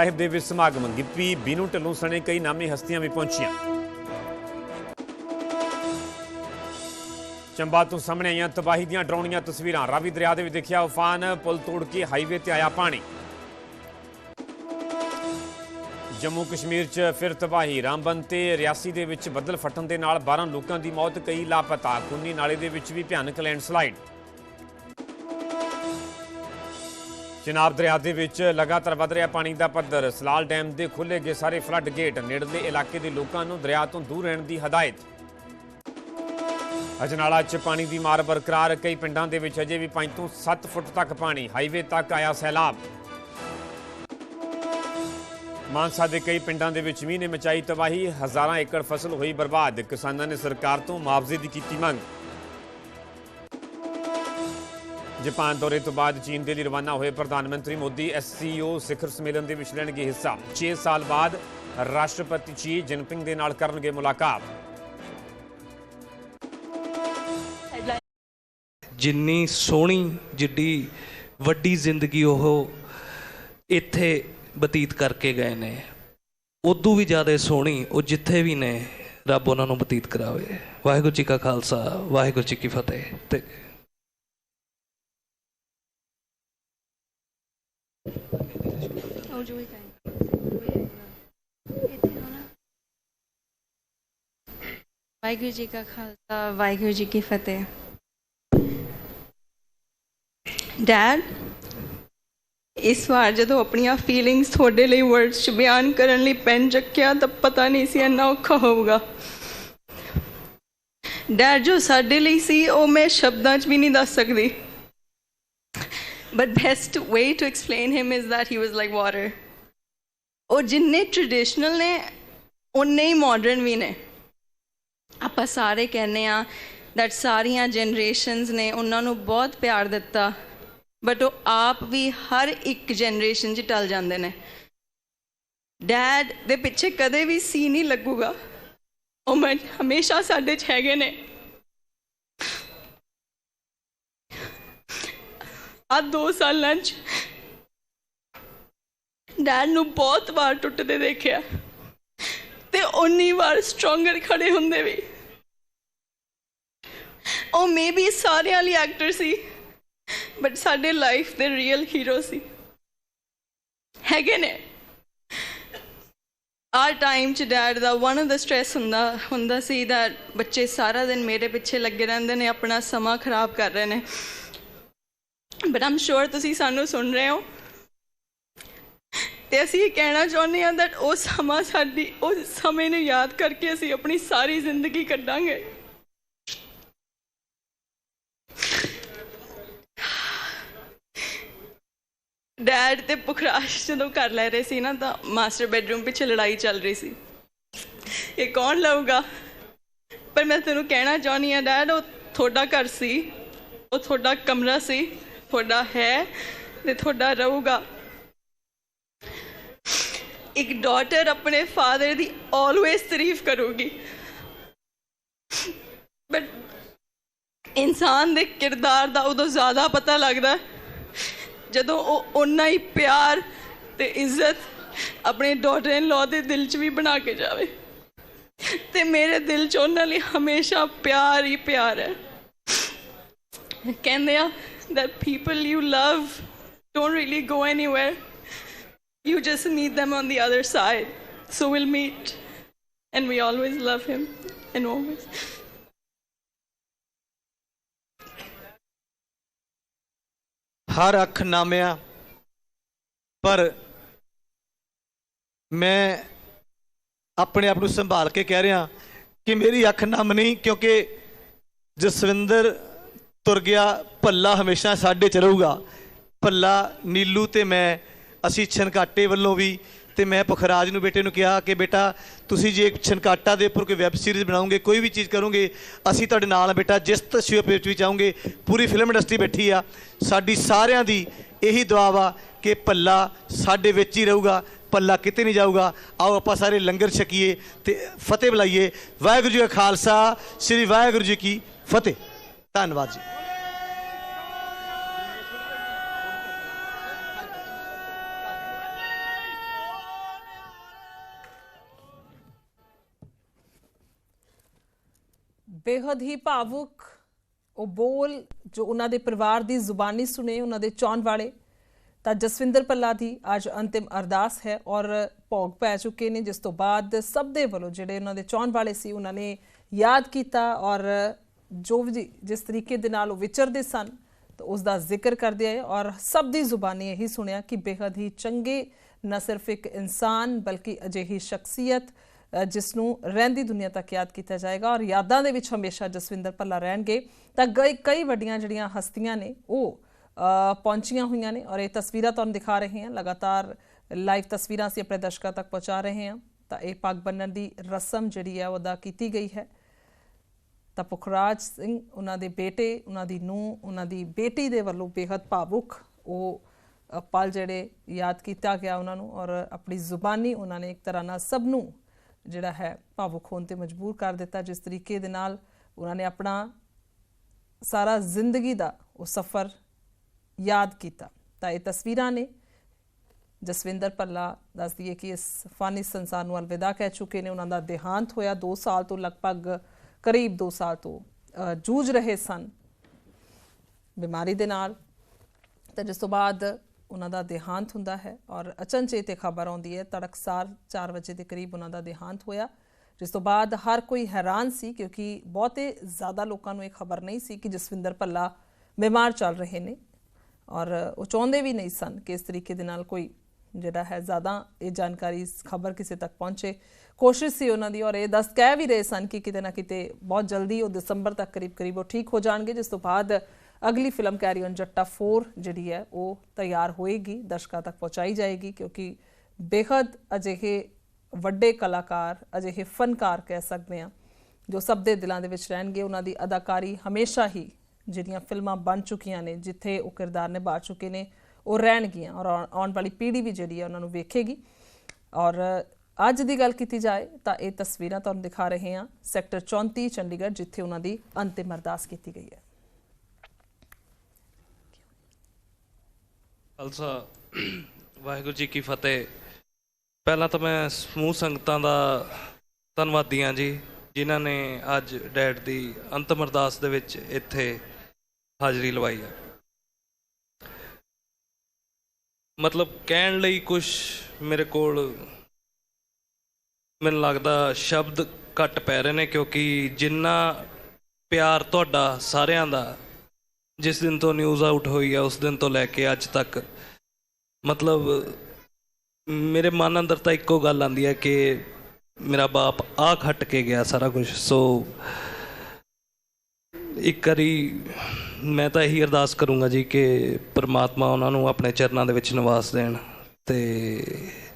ਸਾਹਿਬ ਦੇ ਵਿੱਚ ਸਮਾਗਮ ਗਿੱਪੀ, ਬੀਨੂ, ਢਿੱਲੋਂ ਸਣੇ ਕਈ ਨਾਮੀ ਹਸਤੀਆਂ ਵੀ ਪਹੁੰਚੀਆਂ। ਚੰਬਾ ਤੋਂ ਸਾਹਮਣੇ ਆਈਆਂ ਤਬਾਹੀ ਦੀਆਂ ਡਰਾਉਣੀਆਂ ਤਸਵੀਰਾਂ। ਰਾਵੀ ਦਰਿਆ ਦੇ ਵਿੱਚ ਦੇਖਿਆ, ਉਫਾਨ ਪੁਲ ਤੋੜ ਕੇ ਹਾਈਵੇ ਤੇ ਆਇਆ ਪਾਣੀ। ਜੰਮੂ ਕਸ਼ਮੀਰ 'ਚ ਫਿਰ ਤਬਾਹੀ। ਰਾਮਬਨ ਤੇ ਰਿਆਸੀ ਦੇ ਵਿੱਚ ਬੱਦਲ ਫਟਣ ਦੇ ਨਾਲ 12 ਲੋਕਾਂ ਦੀ ਮੌਤ, ਕਈ ਲਾਪਤਾ। ਕੁੰਨੀ ਨਾਲੇ ਦੇ ਵਿੱਚ ਵੀ ਭਿਆਨਕ ਲੈਂਡਸਲਾਈਡ। ਚਨਾਬ ਦਰਿਆ ਦੇ ਵਿੱਚ ਲਗਾਤਾਰ ਵਧ ਰਿਹਾ ਪਾਣੀ ਦਾ ਪੱਧਰ। ਸਲਾਲ ਡੈਮ ਦੇ ਖੁੱਲੇ ਗਏ ਸਾਰੇ ਫਲੱਡ ਗੇਟ। ਨੇੜਲੇ ਇਲਾਕੇ ਦੇ ਲੋਕਾਂ ਨੂੰ ਦਰਿਆ ਤੋਂ ਦੂਰ ਰਹਿਣ ਦੀ ਹਦਾਇਤ। ਅਜਨਾਲਾ 'ਚ ਪਾਣੀ ਦੀ ਮਾਰ ਬਰਕਰਾਰ। ਕਈ ਪਿੰਡਾਂ ਦੇ ਵਿੱਚ ਅਜੇ ਵੀ 5 ਤੋਂ 7 ਫੁੱਟ ਤੱਕ ਪਾਣੀ ਹਾਈਵੇ ਤੱਕ ਆਇਆ ਸੈਲਾਬ। ਮਾਨਸਾ ਦੇ ਕਈ ਪਿੰਡਾਂ ਦੇ ਵਿੱਚ ਮੀਂਹ ਨੇ ਮਚਾਈ ਤਬਾਹੀ। ਹਜ਼ਾਰਾਂ ਏਕੜ ਫਸਲ ਹੋਈ ਬਰਬਾਦ। ਕਿਸਾਨਾਂ ਨੇ ਸਰਕਾਰ ਤੋਂ ਮੁਆਵਜ਼ੇ ਦੀ ਕੀਤੀ ਮੰਗ। ਜਾਪਾਨ ਦੌਰੇ ਤੋਂ ਬਾਅਦ ਚੀਨ ਦੇ ਲਈ ਰਵਾਨਾ ਹੋਏ ਪ੍ਰਧਾਨ ਮੰਤਰੀ ਮੋਦੀ ਐਸਸੀਓ ਸਿਖਰ ਸੰਮੇਲਨ ਦੇ ਵਿੱਚ ਲੈਣਗੇ ਹਿੱਸਾ। 6 ਸਾਲ ਬਾਅਦ ਰਾਸ਼ਟਰਪਤੀ ਸ਼ੀ ਜਿਨਪਿੰਗ ਦੇ ਨਾਲ ਕਰਨਗੇ ਮੁਲਾਕਾਤ। ਜਿੰਨੀ ਸੋਹਣੀ, ਜਿੱਡੀ ਵੱਡੀ ਜ਼ਿੰਦਗੀ ਉਹ ਇੱਥੇ ਬਤੀਤ ਕਰਕੇ ਗਏ ਨੇ, ਉਦੋਂ ਵੀ ਜ਼ਿਆਦਾ ਸੋਹਣੀ, ਉਹ ਜਿੱਥੇ ਵੀ ਨੇ, ਰੱਬ ਉਹਨਾਂ ਨੂੰ ਬਤੀਤ ਕਰਾਵੇ। ਵਾਹਿਗੁਰੂ ਜੀ ਕਾ ਖਾਲਸਾ, ਵਾਹਿਗੁਰੂ ਜੀ ਕੀ ਫਤਿਹ। ਤੇ ਉਹ ਜੋ ਹੀ ਕਹੇ ਇੱਥੇ ਹੋਣਾ ਵਾਹਿਗੁਰੂ ਜੀ ਕਾ ਖਾਲਸਾ, ਵਾਹਿਗੁਰੂ ਜੀ ਕੀ ਫਤਿਹ। ਡੈਡ ਇਸ ਵਾਰ ਜਦੋਂ ਆਪਣੀਆਂ ਫੀਲਿੰਗਸ ਤੁਹਾਡੇ ਲਈ ਵਰਡਸ 'ਚ ਬਿਆਨ ਕਰਨ ਲਈ ਪੈਨ ਚੱਕਿਆ, ਤਾਂ ਪਤਾ ਨਹੀਂ ਸੀ ਇੰਨਾ ਔਖਾ ਹੋਊਗਾ। ਡੈਡ ਜੋ ਸਾਡੇ ਲਈ ਸੀ, ਉਹ ਮੈਂ ਸ਼ਬਦਾਂ 'ਚ ਵੀ ਨਹੀਂ ਦੱਸ ਸਕਦੀ। But best way to explain him is that he was like water ਉਹ ਜਿੰਨੇ ਟ੍ਰੈਡੀਸ਼ਨਲ ਨੇ ਉਨੇ ਹੀ ਮਾਡਰਨ ਵੀ ਨੇ। ਆਪਾਂ ਸਾਰੇ ਕਹਿੰਦੇ ਆ ਦੈਟ ਸਾਰੀਆਂ ਜਨਰੇਸ਼ਨਸ ਨੇ ਉਹਨਾਂ ਨੂੰ ਬਹੁਤ ਪਿਆਰ ਦਿੱਤਾ ਬਟ ਉਹ ਆਪ ਵੀ ਹਰ ਇੱਕ ਜਨਰੇਸ਼ਨ 'ਚ ਟਲ ਜਾਂਦੇ ਨੇ। ਡੈਡ ਦੇ ਪਿੱਛੇ ਕਦੇ ਵੀ ਸੀ ਨਹੀਂ ਲੱਗੂਗਾ। ਉਹ ਮੈਂ ਹਮੇਸ਼ਾ ਸਾਡੇ 'ਚ ਹੈਗੇ ਨੇ। ਆ ਦੋ ਸਾਲਾਂ 'ਚ ਡੈਡ ਨੂੰ ਬਹੁਤ ਵਾਰ ਟੁੱਟਦੇ ਦੇਖਿਆ। ਤੇ ਉਨੀ ਵਾਰ ਸਟਰੋਂਗਰ ਖੜੇ ਹੁੰਦੇ ਵੀ। ਉਹ ਮੇਬੀ ਸਾਰਿਆਂ ਲਈ ਐਕਟਰ ਸੀ ਬਟ ਸਾਡੇ ਲਾਈਫ ਦੇ ਰੀਅਲ ਹੀਰੋ ਸੀ। ਹੈਗੇ ਨੇ। ਆਰ ਟਾਈਮ ਚ ਡੈਡ ਦਾ ਵਨ ਆਫ ਦਾ ਸਟ੍ਰੈਸ ਹੁੰਦਾ ਹੁੰਦਾ ਸੀ ਦਾ ਬੱਚੇ ਸਾਰਾ ਦਿਨ ਮੇਰੇ ਪਿੱਛੇ ਲੱਗੇ ਰਹਿੰਦੇ ਨੇ, ਆਪਣਾ ਸਮਾਂ ਖਰਾਬ ਕਰ ਰਹੇ ਨੇ। ਬਟ ਆਮ ਸ਼ੋਰ ਤੁਸੀਂ ਸਾਨੂੰ ਸੁਣ ਰਹੇ ਹੋ। ਤੇ ਅਸੀਂ ਇਹ ਕਹਿਣਾ ਚਾਹੁੰਦੇ ਹਾਂ that ਉਹ ਸਮਾਂ ਸਾਡੀ, ਉਹ ਸਮੇਂ ਨੂੰ ਯਾਦ ਕਰਕੇ ਅਸੀਂ ਆਪਣੀ ਸਾਰੀ ਜ਼ਿੰਦਗੀ ਕੱਢਾਂਗੇ। ਡੈਡ ਤੇ ਪੁਖਰਾਸ਼ ਜਦੋਂ ਕਰ ਲੈ ਰਹੇ ਸੀ ਨਾ ਤਾਂ ਮਾਸਟਰ ਬੈਡਰੂਮ ਵਿੱਚ ਲੜਾਈ ਚੱਲ ਰਹੀ ਸੀ। ਇਹ ਕੌਣ ਲਊਗਾ? ਪਰ ਮੈਂ ਤੈਨੂੰ ਕਹਿਣਾ ਚਾਹੁੰਦੀ ਹਾਂ ਡੈਡ ਉਹ ਤੁਹਾਡਾ ਘਰ ਸੀ, ਉਹ ਤੁਹਾਡਾ ਕਮਰਾ ਸੀ, ਤੁਹਾਡਾ ਹੈ ਤੇ ਤੁਹਾਡਾ ਰਹੂਗਾ। ਇੱਕ ਡਾਟਰ ਆਪਣੇ ਫਾਦਰ ਦੀ ਆਲਵੇਸ ਤਾਰੀਫ ਕਰੂਗੀ। ਬਟ ਇਨਸਾਨ ਦੇ ਕਿਰਦਾਰ ਦਾ ਉਦੋਂ ਜ਼ਿਆਦਾ ਪਤਾ ਲੱਗਦਾ ਜਦੋਂ ਉਹ ਓਨਾ ਹੀ ਪਿਆਰ ਤੇ ਇੱਜ਼ਤ ਆਪਣੇ ਡਾਟਰ ਇਨ ਲਾਅ ਦੇ ਦਿਲ 'ਚ ਵੀ ਬਣਾ ਕੇ ਜਾਵੇ। ਤੇ ਮੇਰੇ ਦਿਲ 'ਚ ਉਹਨਾਂ ਲਈ ਹਮੇਸ਼ਾ ਪਿਆਰ ਹੀ ਪਿਆਰ ਹੈ। ਕਹਿੰਦੇ ਆ that people you love don't really go anywhere you just meet them on the other side so we'll meet and we always love him and always ਹਰ ਅੱਖ ਨਾਮਿਆ ਪਰ ਮੈਂ ਆਪਣੇ ਆਪ ਨੂੰ ਸੰਭਾਲ ਕੇ ਕਹਿ ਰਿਹਾ ਕਿ ਮੇਰੀ ਅੱਖ ਨਮ ਨਹੀਂ ਕਿਉਂਕਿ ਜਸਵਿੰਦਰ ਤੁਰ ਗਿਆ ਭੱਲਾ ਹਮੇਸ਼ਾ ਸਾਡੇ ਚ ਰਹੂਗਾ ਭੱਲਾ ਨੀਲੂ ਤੇ ਮੈਂ ਅਸੀਂ ਛਨਕਾਟੇ ਵੱਲੋਂ ਵੀ ਤੇ ਮੈਂ ਪੁਖਰਾਜ ਨੂੰ ਬੇਟੇ ਨੂੰ ਕਿਹਾ ਕਿ ਬੇਟਾ, ਤੁਸੀਂ ਜੇ ਛਨਕਾਟਾ ਦੇ ਉੱਪਰ ਕੋਈ ਵੈਬ ਸੀਰੀਜ਼ ਬਣਾਓਗੇ ਕੋਈ ਵੀ ਚੀਜ਼ ਕਰੋਗੇ, ਅਸੀਂ ਤੁਹਾਡੇ ਨਾਲ ਬੇਟਾ, ਜਿਸ ਤਸਵੀਰ ਵਿੱਚ ਵੀ ਚਾਹੋਗੇ ਪੂਰੀ ਫਿਲਮ ਇੰਡਸਟਰੀ ਬੈਠੀ ਆ। ਸਾਡੀ ਸਾਰਿਆਂ ਦੀ ਇਹੀ ਦੁਆ ਵਾ ਕਿ ਭੱਲਾ ਸਾਡੇ ਵਿੱਚ ਹੀ ਰਹੂਗਾ ਪੱਲਾ ਕਿਤੇ ਨਹੀਂ ਜਾਊਗਾ। ਆਓ ਆਪਾਂ ਸਾਰੇ ਲੰਗਰ ਛਕੀਏ ਤੇ ਫਤਿਹ ਬੁਲਾਈਏ। ਵਾਹਿਗੁਰੂ ਜੀ ਕਾ ਖਾਲਸਾ, ਸ੍ਰੀ ਵਾਹਿਗੁਰੂ ਜੀ ਕੀ ਫਤਿਹ। ਧੰਨਵਾਦ ਜੀ। ਬੇहद ਹੀ ਭਾਵੁਕ, ਉਹ ਬੋਲ ਜੋ ਉਹਨਾਂ ਦੇ ਪਰਿਵਾਰ ਦੀ ਜ਼ੁਬਾਨੀ ਸੁਨੇ ਉਹਨਾਂ ਦੇ ਚੌਨ ਵਾਲੇ। ਤਾਂ ਜਸਵਿੰਦਰ ਪੱਲਾ ਦੀ ਅੱਜ ਅੰਤਿਮ ਅਰਦਾਸ ਹੈ ਔਰ ਭੋਗ ਪੈ ਚੁੱਕੇ ਨੇ, ਜਿਸ ਤੋਂ ਬਾਅਦ ਸਭ ਦੇ ਵੱਲੋਂ ਜਿਹੜੇ ਉਹਨਾਂ ਦੇ ਚੌਨ ਵਾਲੇ ਸੀ, ਉਹਨਾਂ ਨੇ ਯਾਦ ਕੀਤਾ ਔਰ ਜੋ ਵੀ ਜਿਸ ਤਰੀਕੇ ਦੇ ਨਾਲ ਉਹ ਵਿਚਰਦੇ ਸਨ, ਤਾਂ ਉਸ ਦਾ ਜ਼ਿਕਰ ਕਰਦੇ ਆਏ ਔਰ ਸਭ ਦੀ ਜ਼ੁਬਾਨੀ ਇਹੀ ਸੁਣਿਆ ਕਿ ਬੇहद ਹੀ ਚੰਗੇ, ਨਾ ਸਿਰਫ ਇੱਕ ਇਨਸਾਨ ਬਲਕਿ ਅਜਿਹੀ ਸ਼ਖਸੀਅਤ ਜਿਸ ਨੂੰ ਰਹਿੰਦੀ ਦੁਨੀਆ ਤੱਕ ਯਾਦ ਕੀਤਾ ਜਾਏਗਾ ਔਰ ਯਾਦਾਂ ਦੇ ਵਿੱਚ ਹਮੇਸ਼ਾ ਜਸਵਿੰਦਰ ਭੱਲਾ ਰਹਿਣਗੇ, ਤਾਂ ਕਈ ਕਈ ਵੱਡੀਆਂ ਜਿਹੜੀਆਂ ਹਸਤੀਆਂ ਨੇ, ਉਹ ਪਹੁੰਚੀਆਂ ਹੋਈਆਂ ਨੇ ਔਰ ਇਹ ਤਸਵੀਰਾਂ ਤੁਹਾਨੂੰ ਦਿਖਾ ਰਹੇ ਹਾਂ। ਲਗਾਤਾਰ ਲਾਈਵ ਤਸਵੀਰਾਂ ਅਸੀਂ ਆਪਣੇ ਦਰਸ਼ਕਾਂ ਤੱਕ ਪਹੁੰਚਾ ਰਹੇ ਹਾਂ। ਤਾਂ ਇਹ ਪੱਗ ਬੰਨਣ ਦੀ ਰਸਮ ਜਿਹੜੀ ਹੈ ਉਹ ਅਦਾ ਕੀਤੀ ਗਈ ਹੈ। ਤਾਂ ਪੁਖਰਾਜ ਸਿੰਘ, ਉਹਨਾਂ ਦੇ ਬੇਟੇ, ਉਹਨਾਂ ਦੀ ਨੂੰਹ, ਉਹਨਾਂ ਦੀ ਬੇਟੀ ਦੇ ਵੱਲੋਂ ਬੇहद ਭਾਵੁਕ ਉਹ ਪਲ ਜਿਹੜੇ ਯਾਦ ਕੀਤਾ ਗਿਆ ਉਹਨਾਂ ਨੂੰ ਔਰ ਆਪਣੀ ਜ਼ੁਬਾਨੀ ਉਹਨਾਂ ਨੇ ਇੱਕ ਤਰ੍ਹਾਂ ਨਾਲ ਸਭ ਨੂੰ ਜਿਹੜਾ ਹੈ ਭਾਵੁਕ ਹੋਣ ਤੇ ਮਜਬੂਰ ਕਰ ਦਿੱਤਾ। ਜਿਸ ਤਰੀਕੇ ਦੇ ਨਾਲ ਉਹਨਾਂ ਨੇ ਆਪਣਾ ਸਾਰਾ ਜ਼ਿੰਦਗੀ ਦਾ ਉਹ ਸਫ਼ਰ ਯਾਦ ਕੀਤਾ। ਤਾਂ ਇਹ ਤਸਵੀਰਾਂ ਨੇ। ਜਸਵਿੰਦਰ ਪੱਲਾ ਦੱਸ ਦਈਏ ਕਿ ਇਸ ਫਾਨੀ ਸੰਸਾਰ ਨੂੰ ਅਲਵਿਦਾ ਕਹਿ ਚੁੱਕੇ ਨੇ। ਉਹਨਾਂ ਦਾ ਦੇਹਾਂਤ ਹੋਇਆ 2 ਸਾਲ ਤੋਂ ਲਗਭਗ ਕਰੀਬ 2 ਸਾਲ ਤੋਂ ਜੂਝ ਰਹੇ ਸਨ ਬਿਮਾਰੀ ਦੇ ਨਾਲ। ਤਾਂ ਜਿਸ ਤੋਂ ਬਾਅਦ ਉਹਨਾਂ ਦਾ ਦੇਹਾਂਤ ਹੁੰਦਾ ਹੈ ਔਰ ਅਚਨਚੇਤ ਇਹ ਖਬਰ ਆਉਂਦੀ ਹੈ ਤੜਕਸਾਰ 4 ਵਜੇ ਦੇ ਕਰੀਬ ਉਹਨਾਂ ਦਾ ਦੇਹਾਂਤ ਹੋਇਆ। ਜਿਸ ਤੋਂ ਬਾਅਦ ਹਰ ਕੋਈ ਹੈਰਾਨ ਸੀ ਕਿਉਂਕਿ ਬਹੁਤੇ ਜ਼ਿਆਦਾ ਲੋਕਾਂ ਨੂੰ ਇਹ ਖਬਰ ਨਹੀਂ ਸੀ ਕਿ ਜਸਵਿੰਦਰ ਭੱਲਾ ਬਿਮਾਰ ਚੱਲ ਰਹੇ ਨੇ ਔਰ ਉਹ ਚਾਹੁੰਦੇ ਵੀ ਨਹੀਂ ਸਨ ਕਿ ਇਸ ਤਰੀਕੇ ਦੇ ਨਾਲ ਕੋਈ ਜਿਹੜਾ ਹੈ ਜ਼ਿਆਦਾ ਇਹ ਜਾਣਕਾਰੀ ਖਬਰ ਕਿਸੇ ਤੱਕ ਪਹੁੰਚੇ। ਕੋਸ਼ਿਸ਼ ਸੀ ਉਹਨਾਂ ਦੀ ਔਰ ਇਹ ਦੱਸ ਕਹਿ ਵੀ ਰਹੇ ਸਨ ਕਿ ਕਿਤੇ ਨਾ ਕਿਤੇ ਬਹੁਤ ਜਲਦੀ ਉਹ ਦਸੰਬਰ ਤੱਕ ਕਰੀਬ ਕਰੀਬ ਉਹ ਠੀਕ ਹੋ ਜਾਣਗੇ। ਜਿਸ ਤੋਂ ਬਾਅਦ ਅਗਲੀ ਫਿਲਮ ਕੈਰੀ ਔਨ ਜੱਟਾ 4 ਜਿਹੜੀ ਹੈ ਉਹ ਤਿਆਰ ਹੋਏਗੀ, ਦਰਸ਼ਕਾਂ ਤੱਕ ਪਹੁੰਚਾਈ ਜਾਏਗੀ ਕਿਉਂਕਿ ਬੇहद ਅਜਿਹੇ ਵੱਡੇ ਕਲਾਕਾਰ, ਅਜਿਹੇ ਫਨਕਾਰ ਕਹਿ ਸਕਦੇ ਹਾਂ, ਜੋ ਸਭ ਦੇ ਦਿਲਾਂ ਦੇ ਵਿੱਚ ਰਹਿਣਗੇ, ਉਹਨਾਂ ਦੀ ਅਦਾਕਾਰੀ ਹਮੇਸ਼ਾ ਹੀ ਜਿਹੜੀਆਂ ਫਿਲਮਾਂ ਬਣ ਚੁੱਕੀਆਂ ਨੇ, ਜਿੱਥੇ ਉਹ ਕਿਰਦਾਰ ਨਿਭਾ ਚੁੱਕੇ ਨੇ, ਉਹ ਰਹਿਣਗੀਆਂ ਔਰ ਆਉਣ ਆਉਣ ਵਾਲੀ ਪੀੜ੍ਹੀ ਵੀ ਜਿਹੜੀ ਹੈ ਉਹਨਾਂ ਨੂੰ ਵੇਖੇਗੀ। ਔਰ ਅੱਜ ਦੀ ਗੱਲ ਕੀਤੀ ਜਾਏ ਤਾਂ ਇਹ ਤਸਵੀਰਾਂ ਤੁਹਾਨੂੰ ਦਿਖਾ ਰਹੇ ਹਾਂ ਸੈਕਟਰ 34 ਚੰਡੀਗੜ੍ਹ, ਜਿੱਥੇ ਉਹਨਾਂ ਦੀ ਅੰਤਿਮ ਅਰਦਾਸ ਕੀਤੀ ਗਈ ਹੈ। ਖਾਲਸਾ ਵਾਹਿਗੁਰੂ ਜੀ ਕੀ ਫਤਿਹ। ਪਹਿਲਾਂ ਤਾਂ ਮੈਂ ਸਮੂਹ ਸੰਗਤਾਂ ਦਾ ਧੰਨਵਾਦੀ ਹਾਂ ਜੀ, ਜਿਨ੍ਹਾਂ ਨੇ ਅੱਜ ਡੈਡ ਦੀ ਅੰਤਮ ਅਰਦਾਸ ਦੇ ਵਿੱਚ ਇੱਥੇ ਹਾਜ਼ਰੀ ਲਵਾਈ ਹੈ। ਮਤਲਬ ਕਹਿਣ ਲਈ ਕੁਝ ਮੇਰੇ ਕੋਲ ਮੈਨੂੰ ਲੱਗਦਾ ਸ਼ਬਦ ਘੱਟ ਪੈ ਰਹੇ ਨੇ, ਕਿਉਂਕਿ ਜਿੰਨਾ ਪਿਆਰ ਤੁਹਾਡਾ ਸਾਰਿਆਂ ਦਾ ਜਿਸ ਦਿਨ ਤੋਂ ਨਿਊਜ਼ ਆਊਟ ਹੋਈ ਆ, ਉਸ ਦਿਨ ਤੋਂ ਲੈ ਕੇ ਅੱਜ ਤੱਕ। ਮਤਲਬ, ਮੇਰੇ ਮਨ ਅੰਦਰ ਤਾਂ ਇੱਕੋ ਗੱਲ ਆਂਦੀ ਹੈ ਕਿ ਮੇਰਾ ਬਾਪ ਆ ਖੱਟ ਕੇ ਗਿਆ ਸਾਰਾ ਕੁਝ ਸੋ ਇੱਕ ਵਾਰੀ ਮੈਂ ਤਾਂ ਇਹੀ ਅਰਦਾਸ ਕਰੂੰਗਾ ਜੀ ਕਿ ਪ੍ਰਮਾਤਮਾ ਉਹਨਾਂ ਨੂੰ ਆਪਣੇ ਚਰਨਾਂ ਦੇ ਵਿੱਚ ਨਿਵਾਸ ਦੇਣ ਤੇ